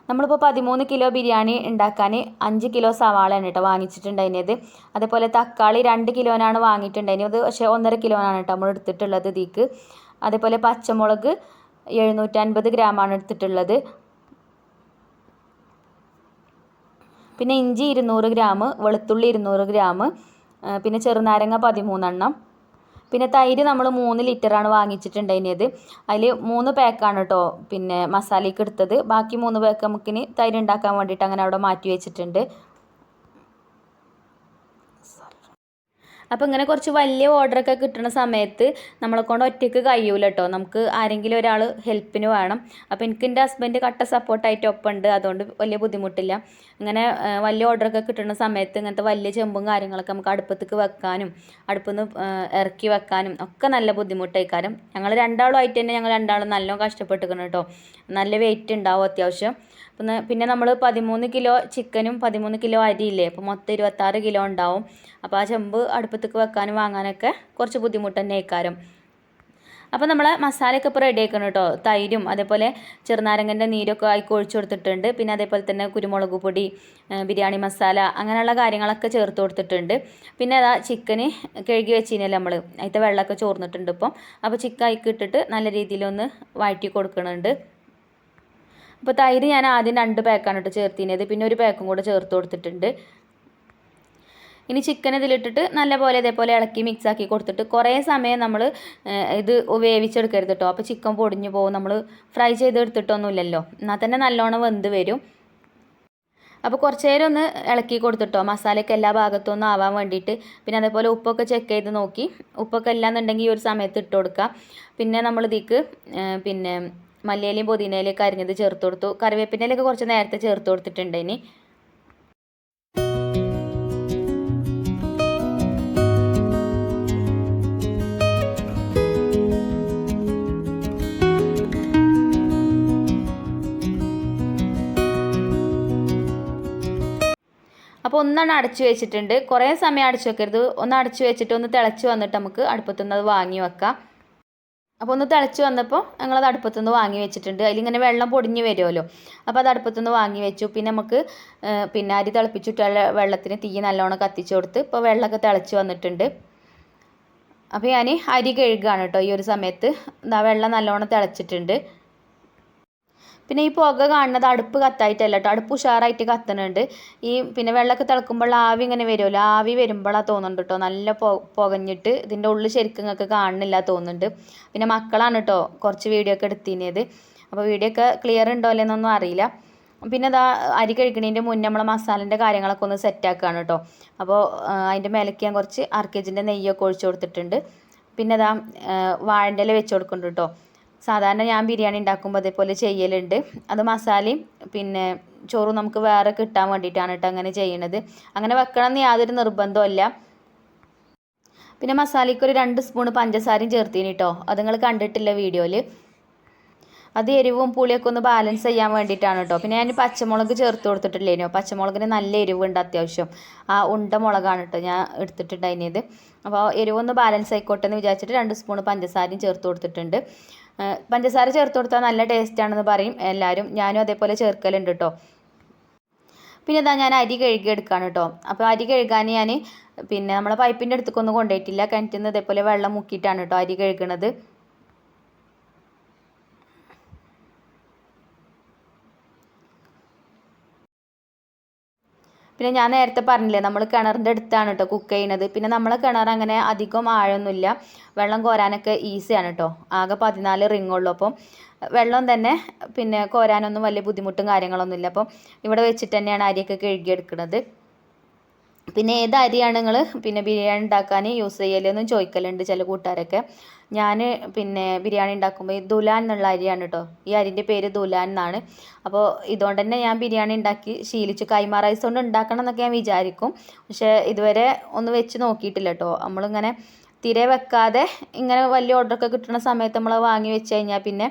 നമ്മളിപ്പോൾ പതിമൂന്ന് കിലോ ബിരിയാണി ഉണ്ടാക്കാൻ അഞ്ച് കിലോ സവാളയാണ് കേട്ടോ വാങ്ങിച്ചിട്ടുണ്ടായിരുന്നത്. അതേപോലെ തക്കാളി രണ്ട് കിലോനാണ് വാങ്ങിയിട്ടുണ്ടായിരുന്നത്. പക്ഷേ ഒന്നര കിലോനാണ് കേട്ടോ നമ്മൾ എടുത്തിട്ടുള്ളത് ഇതിക്ക്. അതേപോലെ പച്ചമുളക് എഴുന്നൂറ്റൻപത് ഗ്രാമാണ് എടുത്തിട്ടുള്ളത്. പിന്നെ ഇഞ്ചി ഇരുന്നൂറ് ഗ്രാം വെളുത്തുള്ളി ഇരുന്നൂറ് ഗ്രാം പിന്നെ ചെറുനാരങ്ങ പതിമൂന്നെണ്ണം. പിന്നെ തൈര് നമ്മൾ മൂന്ന് ലിറ്ററാണ് വാങ്ങിച്ചിട്ടുണ്ടായിരുന്നത്. അതിൽ മൂന്ന് പാക്കാണ് കേട്ടോ പിന്നെ മസാലയ്ക്ക് എടുത്തത്. ബാക്കി മൂന്ന് പാക്ക് നമുക്കിനി തൈര് ഉണ്ടാക്കാൻ വേണ്ടിയിട്ട് അങ്ങനെ അവിടെ മാറ്റി വെച്ചിട്ടുണ്ട്. അപ്പോൾ ഇങ്ങനെ കുറച്ച് വലിയ ഓർഡറൊക്കെ കിട്ടുന്ന സമയത്ത് നമ്മളെ കൊണ്ട് ഒറ്റയ്ക്ക് കഴിയൂല കേട്ടോ നമുക്ക് ആരെങ്കിലും ഒരാൾ ഹെൽപ്പിന് വേണം. അപ്പോൾ എനിക്ക് എന്റെ ഹസ്ബൻഡ് കട്ട സപ്പോർട്ടായിട്ട് ഒപ്പം ഉണ്ട് അതുകൊണ്ട് വലിയ ബുദ്ധിമുട്ടില്ല. ഇങ്ങനെ വലിയ ഓർഡറൊക്കെ കിട്ടുന്ന സമയത്ത് ഇങ്ങനത്തെ വലിയ ചെമ്പും കാര്യങ്ങളൊക്കെ നമുക്ക് അടുപ്പത്തേക്ക് വെക്കാനും അടുപ്പിൽ ഇറക്കി വെക്കാനും ഒക്കെ നല്ല ബുദ്ധിമുട്ടായിക്കാരം ഞങ്ങൾ രണ്ടാളും ആയിട്ട് തന്നെ ഞങ്ങൾ രണ്ടാളും നല്ലോണം കഷ്ടപ്പെട്ടിരിക്കണം കേട്ടോ നല്ല വെയിറ്റ് ഉണ്ടാവും അത്യാവശ്യം. പിന്നെ പിന്നെ നമ്മൾ പതിമൂന്ന് കിലോ ചിക്കനും പതിമൂന്ന് കിലോ അരിയില്ലേ? അപ്പോൾ മൊത്തം ഇരുപത്താറ് കിലോ ഉണ്ടാവും. അപ്പോൾ ആ ചെമ്പ് അടുപ്പത്തേക്ക് വെക്കാനും വാങ്ങാനൊക്കെ കുറച്ച് ബുദ്ധിമുട്ട് തന്നെ ആയിക്കാരം. അപ്പോൾ നമ്മൾ മസാലയൊക്കെ ഇപ്പോൾ റെഡി ആക്കണം കേട്ടോ തൈരും അതേപോലെ ചെറുനാരങ്ങന്റെ നീരൊക്കെ ആയി ഒഴിച്ചു കൊടുത്തിട്ടുണ്ട്. പിന്നെ അതേപോലെ തന്നെ കുരുമുളക് പൊടി ബിരിയാണി മസാല അങ്ങനെയുള്ള കാര്യങ്ങളൊക്കെ ചേർത്ത് കൊടുത്തിട്ടുണ്ട്. പിന്നെ അതാ ചിക്കന് കഴുകി വെച്ചിനല്ലേ നമ്മൾ അതിന്റെ വെള്ളമൊക്കെ ചോർന്നിട്ടുണ്ട് ഇപ്പം. അപ്പോൾ ചിക്കൻ അതിക്ക് നല്ല രീതിയിലൊന്ന് വഴറ്റി കൊടുക്കുന്നുണ്ട് അപ്പോൾ തൈര് ഞാൻ ആദ്യം രണ്ട് പാക്കാണ് കേട്ടോ ചേർത്തിനത്. പിന്നെ ഒരു പാക്കും കൂടെ ചേർത്ത് കൊടുത്തിട്ടുണ്ട്. ഇനി ചിക്കൻ ഇതിലിട്ടിട്ട് നല്ലപോലെ ഇതേപോലെ ഇളക്കി മിക്സ് ആക്കി കൊടുത്തിട്ട് കുറേ സമയം നമ്മൾ ഇത് വേവിച്ചെടുക്കരുത് കേട്ടോ. അപ്പോൾ ചിക്കൻ പൊടിഞ്ഞു പോകും. നമ്മൾ ഫ്രൈ ചെയ്തെടുത്തിട്ടൊന്നുമില്ലല്ലോ എന്നാൽ തന്നെ നല്ലോണം വെന്ത് വരും. അപ്പോൾ കുറച്ച് നേരം ഒന്ന് ഇളക്കി കൊടുത്തിട്ടോ. മസാലയൊക്കെ എല്ലാ ഭാഗത്തും ഒന്നും ആവാൻ വേണ്ടിയിട്ട്. പിന്നെ അതേപോലെ ഉപ്പൊക്കെ ചെക്ക് ചെയ്ത് നോക്കി. ഉപ്പൊക്കെ ഇല്ലാന്നുണ്ടെങ്കിൽ ഈ ഒരു സമയത്ത് ഇട്ട് കൊടുക്കുക പിന്നെ നമ്മളിതിക്ക് പിന്നെ മല്ലിയിലയും പുതിനയിലൊക്കെ അരിഞ്ഞത് ചേർത്ത് കൊടുത്തു. കറിവേപ്പിന്റെയിലൊക്കെ കുറച്ച് നേരത്തെ ചേർത്ത് കൊടുത്തിട്ടുണ്ട് ഇനി. അപ്പോൾ ഒന്നെണ്ണം അടച്ചു വെച്ചിട്ടുണ്ട്. കുറേ സമയം അടച്ചു വെക്കരുത്. ഒന്ന് അടച്ചു വെച്ചിട്ട് ഒന്ന് തിളച്ച് വന്നിട്ട് നമുക്ക് അടുപ്പത്തുനിന്ന് അത് വാങ്ങി വെക്കാം. അപ്പോൾ ഒന്ന് തിളച്ച് വന്നപ്പോൾ ഞങ്ങളത് അടുപ്പത്തുനിന്ന് വാങ്ങി വെച്ചിട്ടുണ്ട്. അതിലിങ്ങനെ വെള്ളം പൊടിഞ്ഞ് വരുമല്ലോ. അപ്പോൾ അത് അടുപ്പത്തുനിന്ന് വാങ്ങി വെച്ചു. പിന്നെ നമുക്ക് പിന്നെ അരി തിളപ്പിച്ചിട്ടുള്ള വെള്ളത്തിന് തീ നല്ലോണം കത്തിച്ച് കൊടുത്ത് ഇപ്പോൾ വെള്ളമൊക്കെ തിളച്ച് വന്നിട്ടുണ്ട്. അപ്പോൾ ഞാൻ അരി കഴുകുകയാണ് കേട്ടോ ഈ ഒരു സമയത്ത്. എന്താ വെള്ളം നല്ലോണം തിളച്ചിട്ടുണ്ട്. പിന്നെ ഈ പുക കാണുന്നത് അടുപ്പ് കത്തായിട്ടല്ല കേട്ടോ അടുപ്പ് ഉഷാറായിട്ട് കത്തുന്നുണ്ട് ഈ പിന്നെ വെള്ളമൊക്കെ തിളക്കുമ്പോൾ ആവി ഇങ്ങനെ വരുമല്ലോ. ആവി വരുമ്പോഴാണ് തോന്നുന്നുണ്ട് കേട്ടോ നല്ല പുകഞ്ഞിട്ട് ഇതിന്റെ ഉള്ളിൽ ശരിക്കും നിങ്ങൾക്ക് കാണുന്നില്ല തോന്നുന്നുണ്ട്. പിന്നെ മക്കളാണ് കേട്ടോ കുറച്ച് വീഡിയോ ഒക്കെ എടുത്തിനത് അപ്പോൾ വീഡിയോ ഒക്കെ ക്ലിയർ ഉണ്ടോ അല്ലെന്നൊന്നും അറിയില്ല. പിന്നെ ഇതാ അരി കഴിക്കണതിന്റെ മുന്നേ നമ്മളെ മസാലന്റെ കാര്യങ്ങളൊക്കെ ഒന്ന് സെറ്റാക്കുകയാണ് കേട്ടോ അപ്പോൾ അതിന്റെ മേലേക്ക് ഞാൻ കുറച്ച് അർക്കേജിന്റെ നെയ്യൊക്കെ ഒഴിച്ചു കൊടുത്തിട്ടുണ്ട്. പിന്നെ ഇതാ വാഴന്റെ ഇല വെച്ച് കൊടുക്കുന്നുണ്ട് കേട്ടോ സാധാരണ ഞാൻ ബിരിയാണി ഉണ്ടാക്കുമ്പോൾ അതേപോലെ ചെയ്യലുണ്ട്. അത് മസാലയും പിന്നെ ചോറും നമുക്ക് വേറെ കിട്ടാൻ വേണ്ടിയിട്ടാണ് കേട്ടോ അങ്ങനെ ചെയ്യണത്. അങ്ങനെ വെക്കണം എന്ന് യാതൊരു നിർബന്ധമല്ല പിന്നെ മസാലയ്ക്ക് ഒരു രണ്ട് സ്പൂൺ പഞ്ചസാരയും ചേർത്തിന് കേട്ടോ അത് നിങ്ങൾ കണ്ടിട്ടില്ല വീഡിയോയിൽ അത് എരിവും പുളിയൊക്കെ ഒന്ന് ബാലൻസ് ചെയ്യാൻ വേണ്ടിയിട്ടാണ് കേട്ടോ പിന്നെ ഞാൻ പച്ചമുളക് ചേർത്ത് കൊടുത്തിട്ടില്ലേനോ? പച്ചമുളകിന് നല്ല എരിവുണ്ട് അത്യാവശ്യം. ആ ഉണ്ട മുളകാണ് കേട്ടോ ഞാൻ എടുത്തിട്ടുണ്ടായിരുന്നത്. അപ്പോൾ എരിവൊന്ന് ബാലൻസ് ആയിക്കോട്ടെ എന്ന് വിചാരിച്ചിട്ട് രണ്ട് സ്പൂൺ പഞ്ചസാരയും ചേർത്ത് കൊടുത്തിട്ടുണ്ട്. പഞ്ചസാര ചേർത്ത് കൊടുത്താൽ നല്ല ടേസ്റ്റ് ആണെന്ന് പറയും. എല്ലാവരും ഞാനും അതേപോലെ ചേർക്കലുണ്ട് കേട്ടോ പിന്നെ ഇതാ ഞാൻ അരി കഴുകി എടുക്കുകയാണ് കേട്ടോ അപ്പോൾ അരി കഴുകാൻ ഞാൻ പിന്നെ നമ്മളെ പൈപ്പിന്റെ അടുത്തേക്കൊന്നും കൊണ്ടുപോയിട്ടില്ല. കിണറ്റിൽ നിന്ന് ഇതേപോലെ വെള്ളം മുക്കിയിട്ടാണ് കേട്ടോ അരി കഴുകണത്. പിന്നെ ഞാൻ നേരത്തെ പറഞ്ഞില്ലേ നമ്മൾ കിണറിന്റെ അടുത്താണ് കേട്ടോ കുക്ക് ചെയ്യണത് പിന്നെ നമ്മളെ കിണർ അങ്ങനെ അധികം ആഴമൊന്നുമില്ല. വെള്ളം കോരാനൊക്കെ ഈസിയാണ് കേട്ടോ ആകെ പതിനാല് റിങ്ങുള്ളൂ അപ്പം വെള്ളം തന്നെ പിന്നെ കോരാനൊന്നും വലിയ ബുദ്ധിമുട്ടും കാര്യങ്ങളൊന്നുമില്ല. അപ്പം ഇവിടെ വെച്ചിട്ട് തന്നെയാണ് അരിയൊക്കെ കഴുകിയെടുക്കുന്നത് പിന്നെ ഏത് അരിയാണ് നിങ്ങൾ പിന്നെ ബിരിയാണി ഉണ്ടാക്കാൻ യൂസ് ചെയ്യലെന്ന് ചോദിക്കലുണ്ട് ചില കൂട്ടുകാരൊക്കെ. ഞാൻ പിന്നെ ബിരിയാണി ഉണ്ടാക്കുമ്പോൾ ഈ ദുലാൻ എന്നുള്ള അരിയാണ് കേട്ടോ ഈ അരിന്റെ പേര് ദുലാൻ എന്നാണ്. അപ്പോൾ ഇതുകൊണ്ട് തന്നെ ഞാൻ ബിരിയാണി ഉണ്ടാക്കി ശീലിച്ചു. കൈമ റൈസ് കൊണ്ട് ഉണ്ടാക്കണം എന്നൊക്കെ ഞാൻ വിചാരിക്കും. പക്ഷേ ഇതുവരെ ഒന്ന് വെച്ച് നോക്കിയിട്ടില്ല കേട്ടോ നമ്മളിങ്ങനെ തിരെ വെക്കാതെ ഇങ്ങനെ വലിയ ഓർഡറൊക്കെ കിട്ടുന്ന സമയത്ത് നമ്മൾ വാങ്ങി വെച്ച് കഴിഞ്ഞാൽ പിന്നെ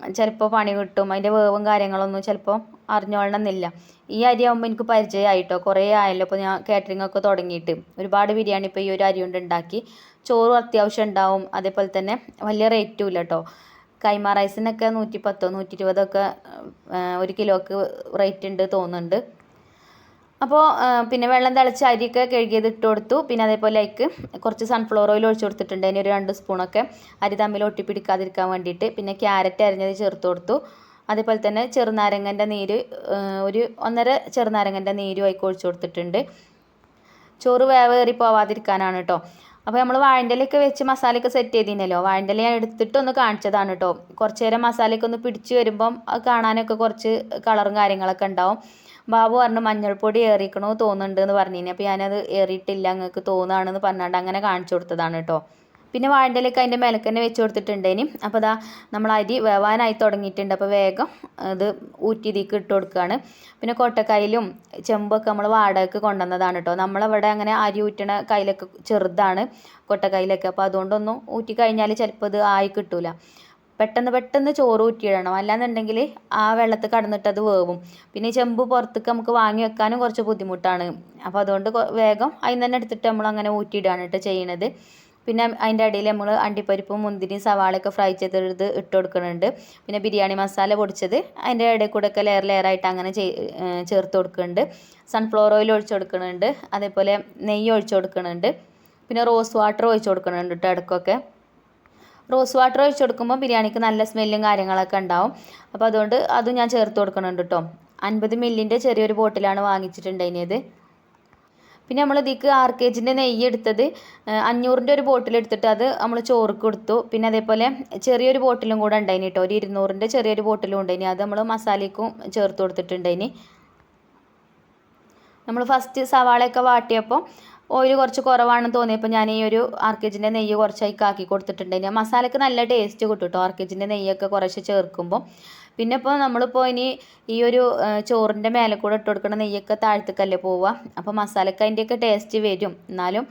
ചിലപ്പോൾ പണി കിട്ടും അതിന്റെ വേവും കാര്യങ്ങളൊന്നും ചിലപ്പോൾ അറിഞ്ഞോളണമെന്നില്ല ഈ അരി ആകുമ്പോൾ എനിക്ക് പരിചയമായിട്ടോ കുറേ ആയല്ലോ ഇപ്പോൾ ഞാൻ കാറ്ററിംഗ് ഒക്കെ തുടങ്ങിയിട്ട് ഒരുപാട് ബിരിയാണി ഇപ്പോൾ ഈ ഒരു അരി കൊണ്ട് ഉണ്ടാക്കി ചോറും അത്യാവശ്യം ഉണ്ടാവും അതേപോലെ തന്നെ വലിയ റേറ്റും ഇല്ല കേട്ടോ കൈമ റൈസിനൊക്കെ നൂറ്റി പത്തോ നൂറ്റി ഇരുപതൊക്കെ ഒരു കിലോക്ക് റേറ്റ് ഉണ്ട് തോന്നുന്നുണ്ട് അപ്പോൾ പിന്നെ വെള്ളം തിളച്ച് അരിയൊക്കെ കഴുകിയത് ഇട്ട് കൊടുത്തു. പിന്നെ അതേപോലെ അതിക്ക് കുറച്ച് സൺഫ്ലവർ ഓയിൽ ഒഴിച്ചു കൊടുത്തിട്ടുണ്ട്. അതിന് ഒരു രണ്ട് സ്പൂണൊക്കെ അരി തമ്മിൽ ഒട്ടിപ്പിടിക്കാതിരിക്കാൻ വേണ്ടിയിട്ട്. പിന്നെ ക്യാരറ്റ് അരിഞ്ഞത് ചേർത്ത് കൊടുത്തു. അതേപോലെ തന്നെ ചെറുനാരങ്ങന്റെ നീര് ഒരു ഒന്നര ചെറുനാരങ്ങന്റെ നീരും അതിക്ക് ഒഴിച്ചു കൊടുത്തിട്ടുണ്ട്. ചോറ് വേവേറി പോവാതിരിക്കാനാണ് കേട്ടോ അപ്പോൾ നമ്മൾ വാഴന്റെലൊക്കെ വെച്ച് മസാലയൊക്കെ സെറ്റ് ചെയ്തിനല്ലോ? വാഴന്റെല ഞാൻ എടുത്തിട്ട് ഒന്ന് കാണിച്ചതാണ് കേട്ടോ കുറച്ച് നേരം മസാലയൊക്കെ ഒന്ന് പിടിച്ച് വരുമ്പം കാണാനൊക്കെ കുറച്ച് കളറും കാര്യങ്ങളൊക്കെ ഉണ്ടാവും. ബാബു പറഞ്ഞു മഞ്ഞൾപ്പൊടി ഏറിക്കണോ തോന്നുന്നുണ്ട് എന്ന് പറഞ്ഞിനി. അപ്പോൾ ഞാനത് ഏറിയിട്ടില്ല നിങ്ങൾക്ക് തോന്നുകയാണെന്ന് പറഞ്ഞാണ്ട് അങ്ങനെ കാണിച്ചു കൊടുത്തതാണ് കേട്ടോ. പിന്നെ വാഴന്റെലേക്ക് അതിന്റെ മേലക്കന്നെ വെച്ച് കൊടുത്തിട്ടുണ്ടേനി. അപ്പോൾ ദാ നമ്മൾ അരി വേവാനായി തുടങ്ങിയിട്ടുണ്ട്. അപ്പോൾ വേഗം അത് ഊറ്റി ഇതിലേക്ക് ഇട്ട് കൊടുക്കുകയാണ് പിന്നെ കൊട്ടക്കൈയിലും ചെമ്പൊക്കെ നമ്മൾ വാടകയ്ക്ക് കൊണ്ടുവന്നതാണ് കേട്ടോ. നമ്മളവിടെ അങ്ങനെ അരി ഊറ്റണ കയ്യിലൊക്കെ ചെറുതാണ് കൊട്ടക്കൈയിലൊക്കെ. അപ്പോൾ അതുകൊണ്ടൊന്നും ഊറ്റി കഴിഞ്ഞാൽ ചിലപ്പോൾ ഇത് ആയി കിട്ടൂല. പെട്ടെന്ന് പെട്ടെന്ന് ചോറ് ഊറ്റിയിടണം. അല്ലാന്നുണ്ടെങ്കിൽ ആ വെള്ളത്തിൽ കടന്നിട്ട് അത് വേവും. പിന്നെ ചെമ്പ് പുറത്തേക്ക് നമുക്ക് വാങ്ങി വെക്കാനും കുറച്ച് ബുദ്ധിമുട്ടാണ്. അപ്പോൾ അതുകൊണ്ട് വേഗം അതിൽ തന്നെ എടുത്തിട്ട് നമ്മൾ അങ്ങനെ ഊറ്റിയിടുകയാണ് കേട്ടോ ചെയ്യണത്. പിന്നെ അതിന്റെ ഇടയിൽ നമ്മൾ അണ്ടിപ്പരിപ്പും മുന്തിരിയും സവാളയൊക്കെ ഫ്രൈ ചെയ്തെടുത്ത് ഇട്ട് കൊടുക്കുന്നുണ്ട്. പിന്നെ ബിരിയാണി മസാല പൊടിച്ചത് അതിന്റെ ഇടയിൽ കൂടെ ഒക്കെ ലെയർ ലെയറായിട്ട് അങ്ങനെ ചേർത്ത് കൊടുക്കുന്നുണ്ട്. സൺഫ്ലവർ ഓയിൽ ഒഴിച്ച് കൊടുക്കുന്നുണ്ട്. അതേപോലെ നെയ്യ് ഒഴിച്ച് കൊടുക്കുന്നുണ്ട്. പിന്നെ റോസ് വാട്ടർ ഒഴിച്ച് കൊടുക്കുന്നുണ്ട് കേട്ടോ ഇടയ്ക്കൊക്കെ. റോസ് വാട്ടർ ഒഴിച്ച് കൊടുക്കുമ്പോൾ ബിരിയാണിക്ക് നല്ല സ്മെല്ലും കാര്യങ്ങളൊക്കെ ഉണ്ടാവും. അപ്പോൾ അതുകൊണ്ട് അതും ഞാൻ ചേർത്ത് കൊടുക്കുന്നുണ്ട് കേട്ടോ അൻപത് മില്ലിന്റെ ചെറിയൊരു ബോട്ടിലാണ് വാങ്ങിച്ചിട്ടുണ്ടായിരുന്നത്. പിന്നെ നമ്മൾ ഇതിക്ക് ആർ കെ ജിന്റെ നെയ്യ് എടുത്തത് അഞ്ഞൂറിന്റെ ഒരു ബോട്ടിൽ എടുത്തിട്ട് അത് നമ്മൾ ചോർക്ക് കൊടുത്തു. പിന്നെ അതേപോലെ ചെറിയൊരു ബോട്ടിലും കൂടെ ഉണ്ടായിന് കേട്ടോ ഒരു ഇരുന്നൂറിന്റെ ചെറിയൊരു ബോട്ടിലും ഉണ്ടായിന്. അത് നമ്മൾ മസാലയ്ക്കും ചേർത്ത് കൊടുത്തിട്ടുണ്ടായിന്. നമ്മൾ ഫസ്റ്റ് സവാളയൊക്കെ വാട്ടിയപ്പോൾ ഓയിൽ കുറച്ച് കുറവാണെന്ന് തോന്നിയപ്പോൾ ഞാൻ ഈ ഒരു ആർക്കേജിന്റെ നെയ്യ് കുറച്ചായി ആക്കി ഞാൻ മസാലയ്ക്ക് നല്ല ടേസ്റ്റ് കിട്ടും കേട്ടോ ആർക്കേജിന്റെ നെയ്യൊക്കെ കുറച്ച് ചേർക്കുമ്പോൾ പിന്നെ ഇപ്പോൾ നമ്മളിപ്പോൾ ഇനി ഈ ഒരു ചോറിന്റെ മേലെ കൂടെ ഇട്ട് കൊടുക്കുന്ന നെയ്യൊക്കെ താഴ്ത്തക്കല്ലേ പോവുക അപ്പോൾ മസാലയ്ക്ക് അതിന്റെയൊക്കെ ടേസ്റ്റ് വരും. എന്നാലും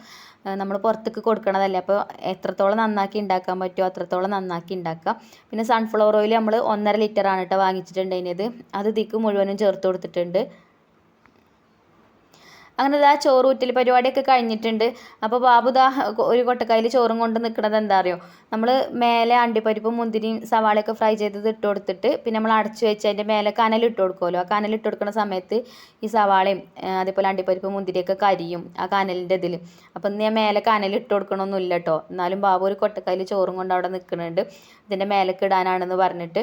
നമ്മൾ പുറത്തേക്ക് കൊടുക്കണതല്ലേ. അപ്പോൾ എത്രത്തോളം നന്നാക്കി ഉണ്ടാക്കാൻ പറ്റുമോ അത്രത്തോളം നന്നാക്കി ഉണ്ടാക്കുക പിന്നെ സൺഫ്ലവർ ഓയിൽ നമ്മൾ ഒന്നര ലിറ്ററാണ് കേട്ടോ വാങ്ങിച്ചിട്ടുണ്ടായിരുന്നത് അത് ഇതിക്ക് മുഴുവനും ചേർത്ത് കൊടുത്തിട്ടുണ്ട്. അങ്ങനെ ഇതാ ചോറ് ഊറ്റൽ പരിപാടിയൊക്കെ കഴിഞ്ഞിട്ടുണ്ട്. അപ്പോൾ ബാബു ദാ ഒരു കൊട്ടക്കായിൽ ചോറും കൊണ്ട് നിൽക്കുന്നത് എന്താ അറിയോ? നമ്മൾ മേലെ അണ്ടിപ്പരിപ്പും മുന്തിരിയും സവാളയൊക്കെ ഫ്രൈ ചെയ്തത് ഇട്ട് കൊടുത്തിട്ട് പിന്നെ നമ്മൾ അടച്ചു വെച്ച് അതിന്റെ മേലെ കനലിട്ട് കൊടുക്കുമല്ലോ ആ കനലിട്ട് കൊടുക്കുന്ന സമയത്ത് ഈ സവാളയും അതേപോലെ അണ്ടിപ്പരിപ്പും മുന്തിരിയൊക്കെ കരിയും ആ കനലിന്റെ ഇതിൽ അപ്പം ഞാൻ മേലെ കനലിട്ട് ഇട്ട് കൊടുക്കണമൊന്നുമില്ല കേട്ടോ എന്നാലും ബാബു ഒരു കൊട്ടക്കായിൽ ചോറും കൊണ്ട് അവിടെ നിൽക്കുന്നുണ്ട് ഇതിന്റെ മേലേക്ക് ഇടാനാണെന്ന് പറഞ്ഞിട്ട്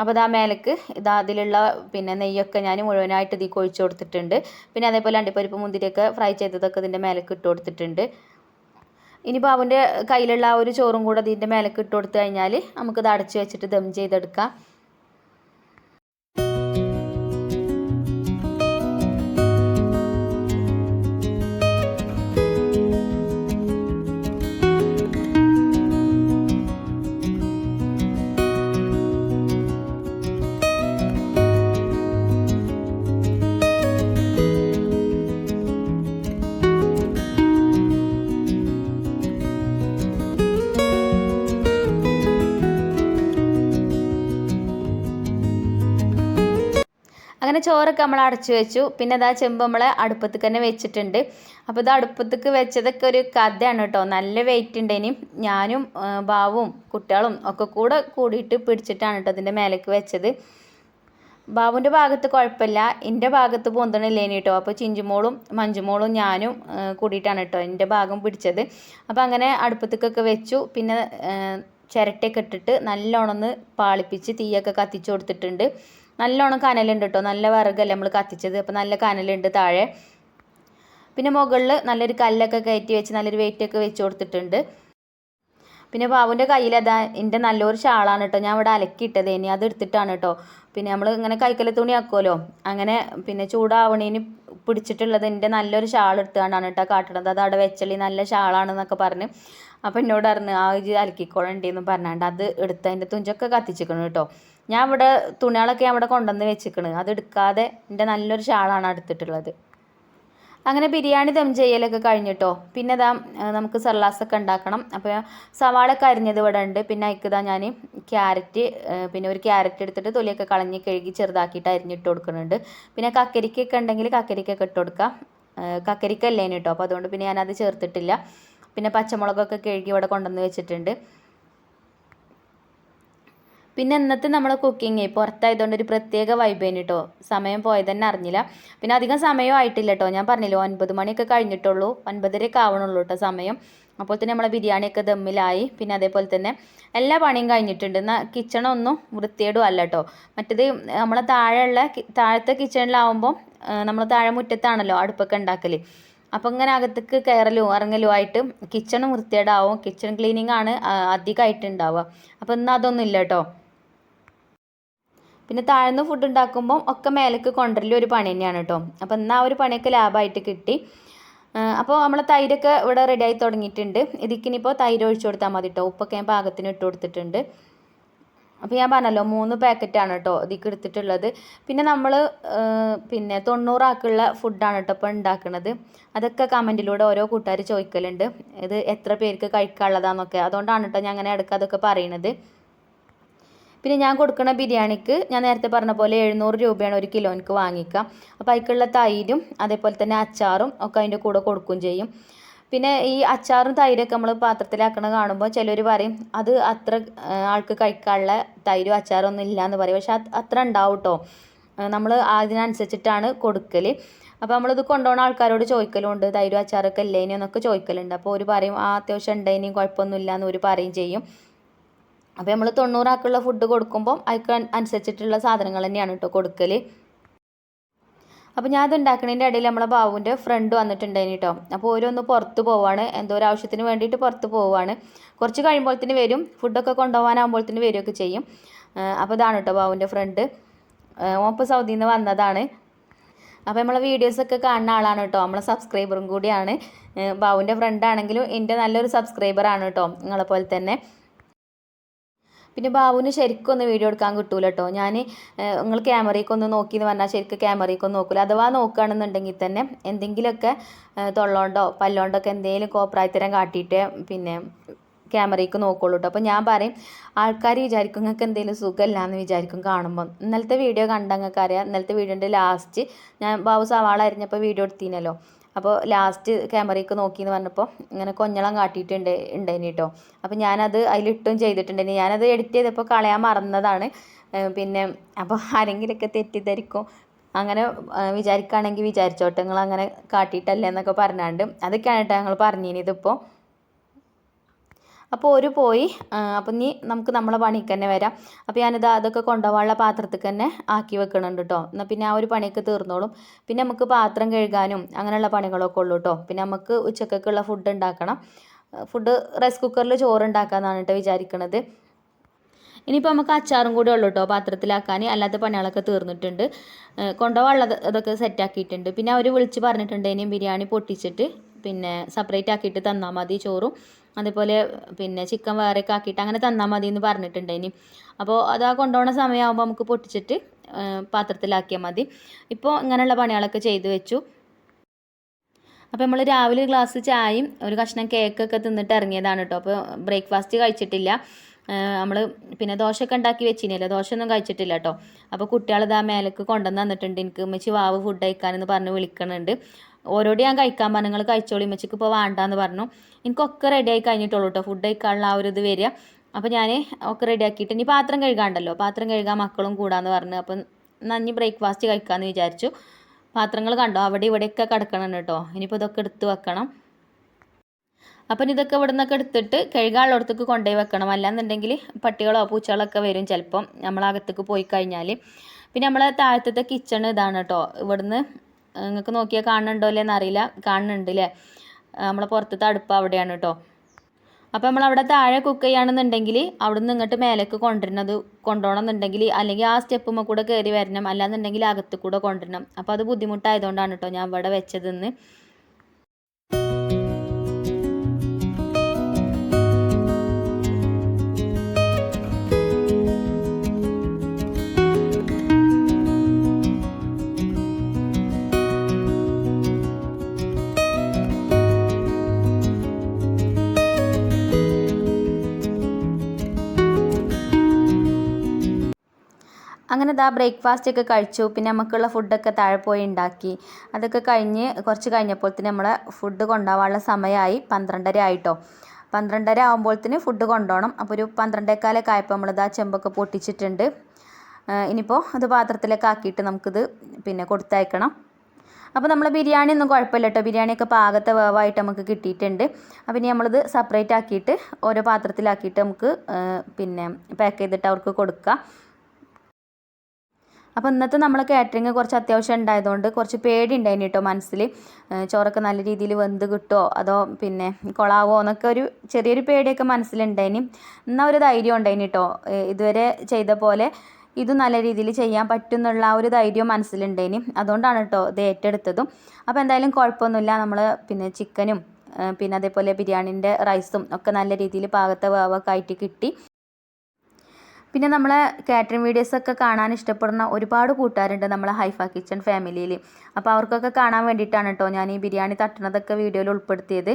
അപ്പോൾ ഇതാ മേലേക്ക് ഇതാ അതിലുള്ള പിന്നെ നെയ്യൊക്കെ ഞാൻ മുഴുവനായിട്ട് ഇതിൽ കൊഴിച്ച് കൊടുത്തിട്ടുണ്ട്. പിന്നെ അതേപോലെ അണ്ടിപ്പരിപ്പ് മുന്തിരിയൊക്കെ ഫ്രൈ ചെയ്തതൊക്കെ ഇതിന്റെ മേലേക്ക് ഇട്ട് കൊടുത്തിട്ടുണ്ട്. ഇനിയിപ്പോൾ അവന്റെ കയ്യിലുള്ള ആ ഒരു ചോറും കൂടെ ഇതിന്റെ മേലേക്ക് ഇട്ട് കൊടുത്തു കഴിഞ്ഞാൽ നമുക്കിത് അടച്ച് വെച്ചിട്ട് ദം ചെയ്തെടുക്കാം. അങ്ങനെ ചോറൊക്കെ നമ്മൾ അടച്ചു വെച്ചു. പിന്നെ അതാ ചെമ്പ് നമ്മൾ അടുപ്പത്തേക്ക് തന്നെ വെച്ചിട്ടുണ്ട്. അപ്പോൾ ഇത് അടുപ്പത്തേക്ക് വെച്ചതൊക്കെ ഒരു കഥയാണ് കേട്ടോ. നല്ല വെയിറ്റ് ഉണ്ട് ഇനി ഞാനും ബാവും കുട്ടികളും ഒക്കെ കൂടെ കൂടിയിട്ട് പിടിച്ചിട്ടാണ് കേട്ടോ അതിന്റെ മേലേക്ക് വെച്ചത്. ബാബുവിന്റെ ഭാഗത്ത് കുഴപ്പമില്ല. എന്റെ ഭാഗത്ത് പൊന്തണില്ലേനി കേട്ടോ. അപ്പോൾ ചിഞ്ചുമോളും മഞ്ജുമോളും ഞാനും കൂടിയിട്ടാണ് കേട്ടോ എന്റെ ഭാഗം പിടിച്ചത്. അപ്പോൾ അങ്ങനെ അടുപ്പത്തേക്കൊക്കെ വെച്ചു. പിന്നെ ചിരട്ടയൊക്കെ ഇട്ടിട്ട് നല്ലോണം ഒന്ന് പാളിപ്പിച്ച് തീയൊക്കെ കത്തിച്ചു കൊടുത്തിട്ടുണ്ട്. നല്ലോണം കനലുണ്ട് കേട്ടോ നല്ല വിറകല്ലേ നമ്മൾ കത്തിച്ചത്. അപ്പോൾ നല്ല കനലുണ്ട് താഴെ. പിന്നെ മുകളിൽ നല്ലൊരു കല്ലൊക്കെ കയറ്റി വെച്ച് നല്ലൊരു വെയിറ്റൊക്കെ വെച്ച് കൊടുത്തിട്ടുണ്ട്. പിന്നെ ബാബുവിന്റെ കയ്യിൽ അതാ എന്റെ നല്ലൊരു ഷാളാണ് കേട്ടോ ഞാൻ ഇവിടെ അലക്കിയിട്ടത്. ഇനി അത് എടുത്തിട്ടാണ് കേട്ടോ പിന്നെ നമ്മൾ ഇങ്ങനെ കൈക്കല തുണി ആക്കുമല്ലോ അങ്ങനെ പിന്നെ ചൂടാവണീന് പിടിച്ചിട്ടുള്ളത് എന്റെ നല്ലൊരു ഷാൾ എടുത്തുകൊണ്ടാണ് കേട്ടോ കാട്ടണത്. അത് അവിടെ വെച്ചളി നല്ല ഷാളാണെന്നൊക്കെ പറഞ്ഞ്. അപ്പോൾ എന്നോട് പറഞ്ഞു ആ ഇത് അലക്കിക്കോളണ്ടേന്ന് പറഞ്ഞാണ്ട് അത് എടുത്ത് അതിന്റെ തുഞ്ചൊക്കെ കത്തിച്ചിരിക്കണം കേട്ടോ ഞാൻ ഇവിടെ തുണികളൊക്കെ അവിടെ കൊണ്ടുവന്ന് വെച്ചിക്കണ്. അത് എടുക്കാതെ എന്റെ നല്ലൊരു ഷാളാണ് എടുത്തിട്ടുള്ളത് അങ്ങനെ ബിരിയാണി ദം ചെയ്യലൊക്കെ കഴിഞ്ഞിട്ടോ? പിന്നെ ഇതാ നമുക്ക് സർലാസൊക്കെ ഉണ്ടാക്കണം. അപ്പോൾ സവാളൊക്കെ അരിഞ്ഞത് ഇവിടെ ഉണ്ട്. പിന്നെ അയക്കുതാ ഞാൻ ക്യാരറ്റ് പിന്നെ ഒരു ക്യാരറ്റ് എടുത്തിട്ട് തൊലിയൊക്കെ കളഞ്ഞ് കഴുകി ചെറുതാക്കിയിട്ട് അരിഞ്ഞിട്ട് കൊടുക്കുന്നുണ്ട്. പിന്നെ കക്കരിക്കൊക്കെ ഉണ്ടെങ്കിൽ കക്കരിക്കൊക്കെ ഇട്ട് കൊടുക്കാം. കക്കരിക്കല്ലേനെ കേട്ടോ അപ്പോൾ അതുകൊണ്ട് പിന്നെ ഞാനത് ചേർത്തിട്ടില്ല. പിന്നെ പച്ചമുളകൊക്കെ കഴുകി ഇവിടെ കൊണ്ടുവന്ന് വെച്ചിട്ടുണ്ട്. പിന്നെ ഇന്നത്തെ നമ്മുടെ കുക്കിംഗ് പുറത്തായതുകൊണ്ട് ഒരു പ്രത്യേക ആണ് കേട്ടോ സമയം പോയത് തന്നെ അറിഞ്ഞില്ല. പിന്നെ അധികം സമയവും ആയിട്ടില്ല കേട്ടോ ഞാൻ പറഞ്ഞില്ലേ ഒൻപത് മണിയൊക്കെ കഴിഞ്ഞിട്ടുള്ളൂ. ഒൻപതരയൊക്കെ ആവണുള്ളൂ കേട്ടോ സമയം. അപ്പോൾ തന്നെ നമ്മളെ ബിരിയാണിയൊക്കെ ദമ്മിലായി. പിന്നെ അതേപോലെ തന്നെ എല്ലാ പണിയും കഴിഞ്ഞിട്ടുണ്ട്. എന്നാൽ കിച്ചണൊന്നും വൃത്തിയേടും അല്ല കേട്ടോ മറ്റേത് നമ്മളെ താഴെയുള്ള താഴത്തെ കിച്ചണിലാവുമ്പോൾ നമ്മൾ താഴെ മുറ്റത്താണല്ലോ അടുപ്പൊക്കെ ഉണ്ടാക്കൽ അപ്പോൾ ഇങ്ങനെ അകത്തേക്ക് കയറലും ഇറങ്ങലും ആയിട്ട് കിച്ചണും വൃത്തിയേടാവും കിച്ചൺ ക്ലീനിങ് ആണ് അധികമായിട്ട് ഉണ്ടാവുക. അപ്പോൾ ഇന്ന് അതൊന്നും ഇല്ല കേട്ടോ പിന്നെ താഴ്ന്ന് ഫുഡ് ഉണ്ടാക്കുമ്പം ഒക്കെ മേലേക്ക് കൊണ്ടുവരലും ഒരു പണി തന്നെയാണ് കേട്ടോ അപ്പോൾ എന്നാൽ ആ ഒരു പണിയൊക്കെ ലാഭമായിട്ട് കിട്ടി. അപ്പോൾ നമ്മൾ തൈരൊക്കെ ഇവിടെ റെഡിയായി തുടങ്ങിയിട്ടുണ്ട്. ഇതിക്കിനിപ്പോൾ തൈര് ഒഴിച്ചു കൊടുത്താൽ മതി കേട്ടോ ഉപ്പൊക്കെ ഞാൻ പാകത്തിന് ഇട്ട് കൊടുത്തിട്ടുണ്ട്. അപ്പോൾ ഞാൻ പറഞ്ഞല്ലോ മൂന്ന് പാക്കറ്റാണ് കേട്ടോ ഇതിക്ക് എടുത്തിട്ടുള്ളത്. പിന്നെ നമ്മൾ പിന്നെ തൊണ്ണൂറാക്കുള്ള ഫുഡാണ് കേട്ടോ ഇപ്പോൾ ഉണ്ടാക്കുന്നത് അതൊക്കെ കമന്റിലൂടെ ഓരോ കൂട്ടുകാർ ചോദിക്കലുണ്ട്. ഇത് എത്ര പേർക്ക് കഴിക്കാനുള്ളതാണെന്നൊക്കെ അതുകൊണ്ടാണ് കേട്ടോ ഞാൻ അങ്ങനെ ഇടയ്ക്ക് അതൊക്കെ പറയണത്. പിന്നെ ഞാൻ കൊടുക്കുന്ന ബിരിയാണിക്ക് ഞാൻ നേരത്തെ പറഞ്ഞ പോലെ എഴുന്നൂറ് രൂപയാണ് ഒരു കിലോനിക്ക് വാങ്ങിക്കുക. അപ്പോൾ അതിക്കുള്ള തൈരും അതേപോലെ തന്നെ അച്ചാറും ഒക്കെ അതിന്റെ കൂടെ കൊടുക്കുകയും ചെയ്യും. പിന്നെ ഈ അച്ചാറും തൈരൊക്കെ നമ്മൾ പാത്രത്തിലാക്കണ കാണുമ്പോൾ ചിലർ പറയും അത് അത്ര ആൾക്ക് കഴിക്കാനുള്ള തൈരും അച്ചാറും ഇല്ല എന്ന് പറയും. പക്ഷെ അത് അത്ര ഉണ്ടാവും കേട്ടോ നമ്മൾ അതിനനുസരിച്ചിട്ടാണ് കൊടുക്കൽ അപ്പോൾ നമ്മളിത് കൊണ്ടുപോകുന്ന ആൾക്കാരോട് ചോദിക്കലുണ്ട് തൈരും അച്ചാറൊക്കെ ഇല്ലേനോ? എന്നൊക്കെ ചോദിക്കലുണ്ട്. അപ്പോൾ ഒരു പറയും ആ അത്യാവശ്യം ഉണ്ടേനും കുഴപ്പമൊന്നുമില്ല എന്ന് ഒരു പറയും ചെയ്യും. അപ്പോൾ നമ്മൾ തൊണ്ണൂറാക്കുള്ള ഫുഡ് കൊടുക്കുമ്പോൾ അതിക്ക് അനുസരിച്ചിട്ടുള്ള സാധനങ്ങൾ തന്നെയാണ് കേട്ടോ കൊടുക്കൽ അപ്പോൾ ഞാൻ അത് ഉണ്ടാക്കുന്നതിന്റെ ഇടയിൽ നമ്മളെ ബാബുവിന്റെ ഫ്രണ്ട് വന്നിട്ടുണ്ടായിന് കേട്ടോ അപ്പോൾ ഓരോന്ന് പുറത്ത് പോവാണ്. എന്തോ ഒരു ആവശ്യത്തിന് വേണ്ടിയിട്ട് പുറത്ത് പോവാണ്. കുറച്ച് കഴിയുമ്പോഴത്തേന് വരും. ഫുഡൊക്കെ കൊണ്ടുപോകാനാകുമ്പോഴത്തേന് വരികയൊക്കെ ചെയ്യും. അപ്പോൾ ഇതാണ് കേട്ടോ ബാബുവിന്റെ ഫ്രണ്ട് ഓപ്പ് സൗദിയിൽ നിന്ന് വന്നതാണ്. അപ്പോൾ നമ്മളെ വീഡിയോസൊക്കെ കാണുന്ന ആളാണ് കേട്ടോ നമ്മളെ സബ്സ്ക്രൈബറും കൂടിയാണ്. ബാബുവിന്റെ ഫ്രണ്ട് ആണെങ്കിലും എന്റെ നല്ലൊരു സബ്സ്ക്രൈബറാണ് കേട്ടോ നിങ്ങളെ പോലെ തന്നെ. പിന്നെ ബാബുവിന് ശരിക്കും ഒന്ന് വീഡിയോ എടുക്കാൻ കിട്ടൂല കേട്ടോ ഞാൻ നിങ്ങൾ ക്യാമറയ്ക്ക് ഒന്ന് നോക്കി എന്ന് പറഞ്ഞാൽ ശരിക്കും ക്യാമറയ്ക്ക് ഒന്ന് നോക്കില്ല അഥവാ നോക്കുകയാണെന്നുണ്ടെങ്കിൽ തന്നെ എന്തെങ്കിലുമൊക്കെ തൊള്ളോണ്ടോ പല്ലോണ്ടൊക്കെ എന്തെങ്കിലും കോപ്രായത്തരം കാട്ടിയിട്ട് പിന്നെ ക്യാമറയ്ക്ക് നോക്കുള്ളൂ കേട്ടോ അപ്പോൾ ഞാൻ പറയും ആൾക്കാർ വിചാരിക്കും നിങ്ങൾക്ക് എന്തെങ്കിലും സുഖമില്ല എന്ന് വിചാരിക്കും കാണുമ്പം. ഇന്നലത്തെ വീഡിയോ കണ്ട ഇന്നലത്തെ വീഡിയോന്റെ ലാസ്റ്റ് ഞാൻ ബാബു സവാള അരിഞ്ഞപ്പോൾ വീഡിയോ എടുത്തീനല്ലോ. അപ്പോൾ ലാസ്റ്റ് ക്യാമറയ്ക്ക് നോക്കി എന്ന് പറഞ്ഞപ്പോൾ ഇങ്ങനെ കൊഞ്ഞളം കാട്ടിയിട്ടുണ്ട് ഉണ്ടായിന് കേട്ടോ അപ്പോൾ ഞാനത് അതിലിട്ടും ചെയ്തിട്ടുണ്ടായിന് ഞാനത് എഡിറ്റ് ചെയ്തപ്പോൾ കളയാൻ മറന്നതാണ്. പിന്നെ അപ്പോൾ ആരെങ്കിലുമൊക്കെ തെറ്റിദ്ധരിക്കും. അങ്ങനെ വിചാരിക്കുകയാണെങ്കിൽ വിചാരിച്ചോട്ടെ നിങ്ങൾ അങ്ങനെ കാട്ടിയിട്ടല്ലേ എന്നൊക്കെ പറഞ്ഞാണ്ട്. അതൊക്കെയാണ് കേട്ടോ ഞങ്ങൾ പറഞ്ഞിനി ഇതിപ്പോൾ അപ്പോൾ ഒരു പോയി അപ്പം നീ നമുക്ക് നമ്മളെ പണിക്ക് തന്നെ വരാം. അപ്പോൾ ഞാനിത് അതൊക്കെ കൊണ്ടുപോകാനുള്ള പാത്രത്തിൽ തന്നെ ആക്കി വെക്കണുണ്ട് കേട്ടോ എന്നാൽ പിന്നെ ആ ഒരു പണിയൊക്കെ തീർന്നോളും. പിന്നെ നമുക്ക് പാത്രം കഴുകാനും അങ്ങനെയുള്ള പണികളൊക്കെ ഉള്ളൂ കേട്ടോ പിന്നെ നമുക്ക് ഉച്ചക്കൊക്കെയുള്ള ഫുഡ് ഉണ്ടാക്കണം. ഫുഡ് റൈസ് കുക്കറിൽ ചോറ് ഉണ്ടാക്കാമെന്നാണ് കേട്ടോ വിചാരിക്കണത്. ഇനിയിപ്പോൾ നമുക്ക് അച്ചാറും കൂടെ ഉള്ളൂ കേട്ടോ പാത്രത്തിലാക്കാൻ അല്ലാത്ത പണികളൊക്കെ തീർന്നിട്ടുണ്ട്. കൊണ്ടുപോകാനുള്ളത് അതൊക്കെ സെറ്റാക്കിയിട്ടുണ്ട് പിന്നെ അവർ വിളിച്ച് പറഞ്ഞിട്ടുണ്ട് ഇനിയും ബിരിയാണി പൊട്ടിച്ചിട്ട് പിന്നെ സെപ്പറേറ്റ് ആക്കിയിട്ട് തന്നാൽ മതി ചോറും. അതേപോലെ പിന്നെ ചിക്കൻ വേറെയൊക്കെ ആക്കിയിട്ട് അങ്ങനെ തന്നാൽ മതി എന്ന് പറഞ്ഞിട്ടുണ്ട് ഇനി അപ്പോൾ അത് ആ കൊണ്ടുപോകുന്ന സമയമാകുമ്പോൾ നമുക്ക് പൊട്ടിച്ചിട്ട് പാത്രത്തിലാക്കിയാൽ മതി. ഇപ്പോൾ ഇങ്ങനെയുള്ള പണികളൊക്കെ ചെയ്തു വെച്ചു. അപ്പോൾ നമ്മൾ രാവിലെ ഒരു ഗ്ലാസ് ചായയും ഒരു കഷ്ണം കേക്കൊക്കെ തിന്നിട്ട് ഇറങ്ങിയതാണ് കേട്ടോ അപ്പോൾ ബ്രേക്ക്ഫാസ്റ്റ് കഴിച്ചിട്ടില്ല. നമ്മൾ പിന്നെ ദോശയൊക്കെ ഉണ്ടാക്കി ദോശ ദോശയൊന്നും കഴിച്ചിട്ടില്ല കേട്ടോ അപ്പോൾ കുട്ടികളത് മേലേക്ക് കൊണ്ടുവന്ന് തന്നിട്ടുണ്ട്. എനിക്ക് ഉമ്മച്ചി വാവ് ഫുഡ് കഴിക്കാനെന്ന് പറഞ്ഞ് വിളിക്കണുണ്ട്. ഓരോട് ഞാൻ കഴിക്കാൻ പറഞ്ഞു. നിങ്ങൾ കഴിച്ചോളി. ഉമ്മച്ചിക്ക് ഇപ്പോൾ വേണ്ടാന്ന് പറഞ്ഞു. എനിക്കൊക്കെ റെഡി ആയി കഴിഞ്ഞിട്ടുള്ളൂ കേട്ടോ ഫുഡ് കഴിക്കാനുള്ള ആ ഒരു ഇത് വരിക. അപ്പോൾ ഞാൻ ഒക്കെ റെഡി ആക്കിയിട്ട് ഇനി പാത്രം കഴുകാണ്ടല്ലോ. പാത്രം കഴുകാൻ മക്കളും കൂടാന്ന് പറഞ്ഞു. അപ്പം നന്നി ബ്രേക്ക്ഫാസ്റ്റ് കഴിക്കാമെന്ന് വിചാരിച്ചു. പാത്രങ്ങൾ കണ്ടോ? അവിടെ ഇവിടെയൊക്കെ കിടക്കണം കേട്ടോ ഇനിയിപ്പോൾ ഇതൊക്കെ എടുത്ത് വെക്കണം. അപ്പം ഇതൊക്കെ ഇവിടെ നിന്നൊക്കെ എടുത്തിട്ട് കഴുകാനുള്ളടത്തേക്ക് കൊണ്ടുപോയി വെക്കണം. അല്ലാന്നുണ്ടെങ്കിൽ പട്ടികളോ പൂച്ചകളൊക്കെ വരും ചിലപ്പം. നമ്മളകത്തേക്ക് പോയി കഴിഞ്ഞാൽ പിന്നെ നമ്മളെ താഴത്തെ കിച്ചൺ ഇതാണ് കേട്ടോ ഇവിടുന്ന് നിങ്ങൾക്ക് നോക്കിയാൽ കാണുന്നുണ്ടോ അല്ലേ എന്നറിയില്ല. കാണുന്നുണ്ട് അല്ലേ നമ്മളെ പുറത്തത്തെ അടുപ്പ് അവിടെയാണ് കേട്ടോ അപ്പോൾ നമ്മൾ അവിടെ താഴെ കുക്ക് ചെയ്യുകയാണെന്നുണ്ടെങ്കിൽ അവിടെ നിന്ന് ഇങ്ങോട്ട് മേലേക്ക് കൊണ്ടുവരുന്നത് കൊണ്ടുപോകണം എന്നുണ്ടെങ്കിൽ അല്ലെങ്കിൽ ആ സ്റ്റെപ്പുമ്മ കൂടെ കയറി വരണം. അല്ലാന്നുണ്ടെങ്കിൽ അകത്ത് കൂടെ കൊണ്ടുവരണം. അപ്പോൾ അത് ബുദ്ധിമുട്ടായതുകൊണ്ടാണ് കേട്ടോ ഞാൻ ഇവിടെ വെച്ചതെന്ന്. അങ്ങനെ ദാ ബ്രേക്ക്ഫാസ്റ്റ് ഒക്കെ കഴിച്ചു. പിന്നെ നമുക്കുള്ള ഫുഡൊക്കെ താഴെ പോയി ഉണ്ടാക്കി അതൊക്കെ കഴിഞ്ഞ് കുറച്ച് കഴിഞ്ഞപ്പോഴത്തേന് നമ്മളെ ഫുഡ് കൊണ്ടുപോകാനുള്ള സമയമായി പന്ത്രണ്ടര ആയിട്ടോ. പന്ത്രണ്ടര തന്നെ ഫുഡ് കൊണ്ടുപോകണം അപ്പോൾ ഒരു പന്ത്രണ്ടേക്കാലൊക്കെ ആയപ്പോൾ ദാ ചെമ്പൊക്കെ പൊട്ടിച്ചിട്ടുണ്ട്. ഇനിയിപ്പോൾ അത് പാത്രത്തിലേക്ക് ആക്കിയിട്ട് നമുക്കിത് പിന്നെ കൊടുത്തയക്കണം. അപ്പോൾ നമ്മൾ ബിരിയാണി ഒന്നും കുഴപ്പമില്ല കേട്ടോ ബിരിയാണിയൊക്കെ പാകത്തെ വേവായിട്ട് നമുക്ക് കിട്ടിയിട്ടുണ്ട്. അപ്പോൾ ഇനി നമ്മളിത് സെപ്പറേറ്റ് ആക്കിയിട്ട് ഓരോ പാത്രത്തിലാക്കിയിട്ട് നമുക്ക് പിന്നെ പാക്ക് ചെയ്തിട്ട് അവർക്ക് കൊടുക്കാം. അപ്പോൾ ഇന്നത്തെ നമ്മൾ കാറ്ററിങ് കുറച്ച് അത്യാവശ്യം ഉണ്ടായതുകൊണ്ട് കുറച്ച് പേടി ഉണ്ടായിന് കേട്ടോ മനസ്സിൽ ചോറൊക്കെ നല്ല രീതിയിൽ വെന്ത് കിട്ടുമോ അതോ പിന്നെ കൊളാവോ? എന്നൊക്കെ ഒരു ചെറിയൊരു പേടിയൊക്കെ മനസ്സിലുണ്ടായിന്. എന്നാൽ ഒരു ധൈര്യം ഉണ്ടായിന് കേട്ടോ ഇതുവരെ ചെയ്ത പോലെ ഇത് നല്ല രീതിയിൽ ചെയ്യാൻ പറ്റും എന്നുള്ള ആ ഒരു ധൈര്യം മനസ്സിലുണ്ടേനി അതുകൊണ്ടാണ് കേട്ടോ ഇത് ഏറ്റെടുത്തതും. അപ്പോൾ എന്തായാലും കുഴപ്പമൊന്നുമില്ല. നമ്മൾ പിന്നെ ചിക്കനും പിന്നെ അതേപോലെ ബിരിയാണീന്റെ റൈസും ഒക്കെ നല്ല രീതിയിൽ പാകത്തെ വേവൊക്കെ ആയിട്ട് കിട്ടി. പിന്നെ നമ്മളെ കാറ്ററിംഗ് വീഡിയോസൊക്കെ കാണാൻ ഇഷ്ടപ്പെടുന്ന ഒരുപാട് കൂട്ടുകാരുണ്ട് നമ്മളെ ഹൈഫ കിച്ചൺ ഫാമിലിയിൽ അപ്പോൾ അവർക്കൊക്കെ കാണാൻ വേണ്ടിയിട്ടാണ് കേട്ടോ ഞാൻ ഈ ബിരിയാണി തട്ടണതൊക്കെ വീഡിയോയിൽ ഉൾപ്പെടുത്തിയത്.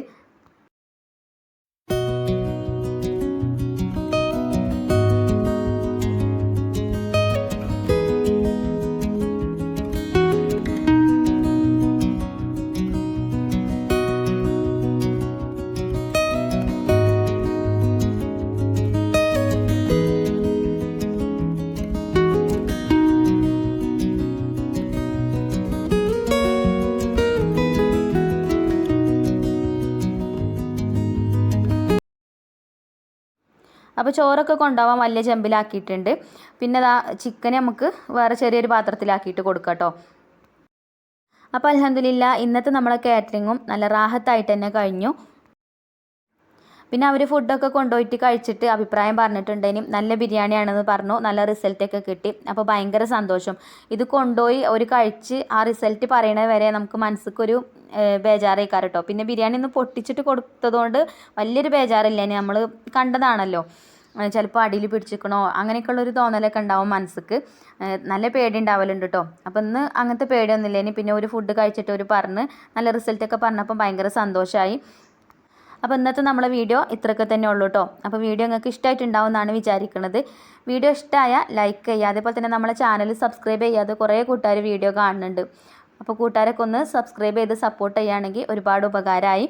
അപ്പോൾ ചോറൊക്കെ കൊണ്ടുപോകാൻ വലിയ ചെമ്പിലാക്കിയിട്ടുണ്ട്. പിന്നെ അതാ ചിക്കൻ നമുക്ക് വേറെ ചെറിയൊരു പാത്രത്തിലാക്കിയിട്ട് കൊടുക്കാം കേട്ടോ അപ്പോൾ അലഹമില്ല ഇന്നത്തെ നമ്മളെ കാറ്ററിങ്ങും നല്ല റാഹത്തായിട്ട് തന്നെ കഴിഞ്ഞു. പിന്നെ അവർ ഫുഡൊക്കെ കൊണ്ടുപോയിട്ട് കഴിച്ചിട്ട് അഭിപ്രായം പറഞ്ഞിട്ടുണ്ടേനും നല്ല ബിരിയാണിയാണെന്ന് പറഞ്ഞു. നല്ല റിസൾട്ടൊക്കെ കിട്ടി. അപ്പോൾ ഭയങ്കര സന്തോഷം. ഇത് കൊണ്ടുപോയി ഒരു കഴിച്ച് ആ റിസൾട്ട് പറയണത് വരെ നമുക്ക് മനസ്സിക്കൊരു ബേജാറേക്കാറ് കേട്ടോ പിന്നെ ബിരിയാണി ഒന്ന് പൊട്ടിച്ചിട്ട് കൊടുത്തതുകൊണ്ട് വലിയൊരു ബേജാറില്ല. നമ്മൾ കണ്ടതാണല്ലോ. ചിലപ്പോൾ അടിയിൽ പിടിച്ചിക്കണോ? അങ്ങനെയൊക്കെയുള്ളൊരു തോന്നലൊക്കെ ഉണ്ടാവും മനസ്സിക്ക്. നല്ല പേടി ഉണ്ടാവലുണ്ട് കേട്ടോ അപ്പോൾ ഇന്ന് അങ്ങനത്തെ പേടിയൊന്നുമില്ല ഇനി പിന്നെ ഒരു ഫുഡ് കഴിച്ചിട്ട് ഒരു പറഞ്ഞ് നല്ല റിസൾട്ടൊക്കെ പറഞ്ഞപ്പം ഭയങ്കര സന്തോഷമായി അപ്പോൾ ഇന്നത്തെ നമ്മളെ വീഡിയോ ഇത്രയൊക്കെ തന്നെ ഉള്ളൂ കേട്ടോ അപ്പോൾ വീഡിയോ നിങ്ങൾക്ക് ഇഷ്ടമായിട്ടുണ്ടാവും എന്നാണ് വിചാരിക്കുന്നത് വീഡിയോ ഇഷ്ടമായ ലൈക്ക് ചെയ്യുക. അതേപോലെ തന്നെ നമ്മളെ ചാനൽ സബ്സ്ക്രൈബ് ചെയ്യാതെ കുറേ കൂട്ടുകാർ വീഡിയോ കാണുന്നുണ്ട്. അപ്പോൾ കൂട്ടുകാരൊക്കെ ഒന്ന് സബ്സ്ക്രൈബ് ചെയ്ത് സപ്പോർട്ട് ചെയ്യുകയാണെങ്കിൽ ഒരുപാട് ഉപകാരമായി.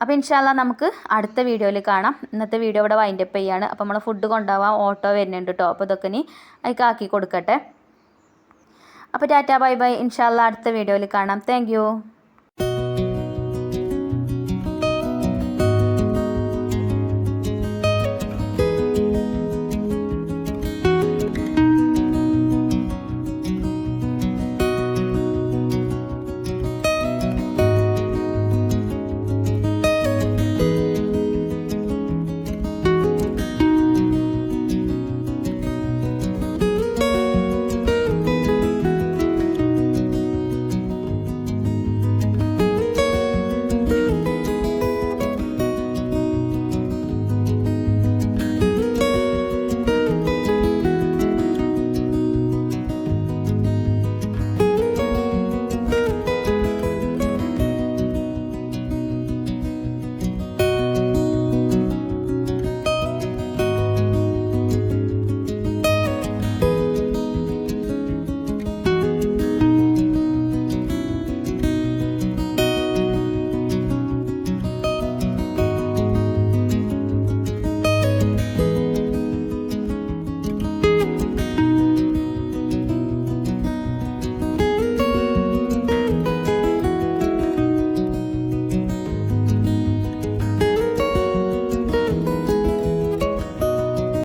അപ്പോൾ ഇൻഷാല്ല നമുക്ക് അടുത്ത വീഡിയോയിൽ കാണാം. ഇന്നത്തെ വീഡിയോ ഇവിടെ വൈൻഡപ്പ് ചെയ്യാണ്. അപ്പോൾ നമ്മൾ ഫുഡ് കൊണ്ടുപോകാൻ ഓട്ടോ വരുന്നുണ്ട് കേട്ടോ അപ്പോൾ ഇതൊക്കെ ഇനി അതിക്ക് ആക്കി കൊടുക്കട്ടെ. അപ്പോൾ ടാറ്റ ബൈ ബൈ ഇൻഷാല്ല അടുത്ത വീഡിയോയിൽ കാണാം. താങ്ക്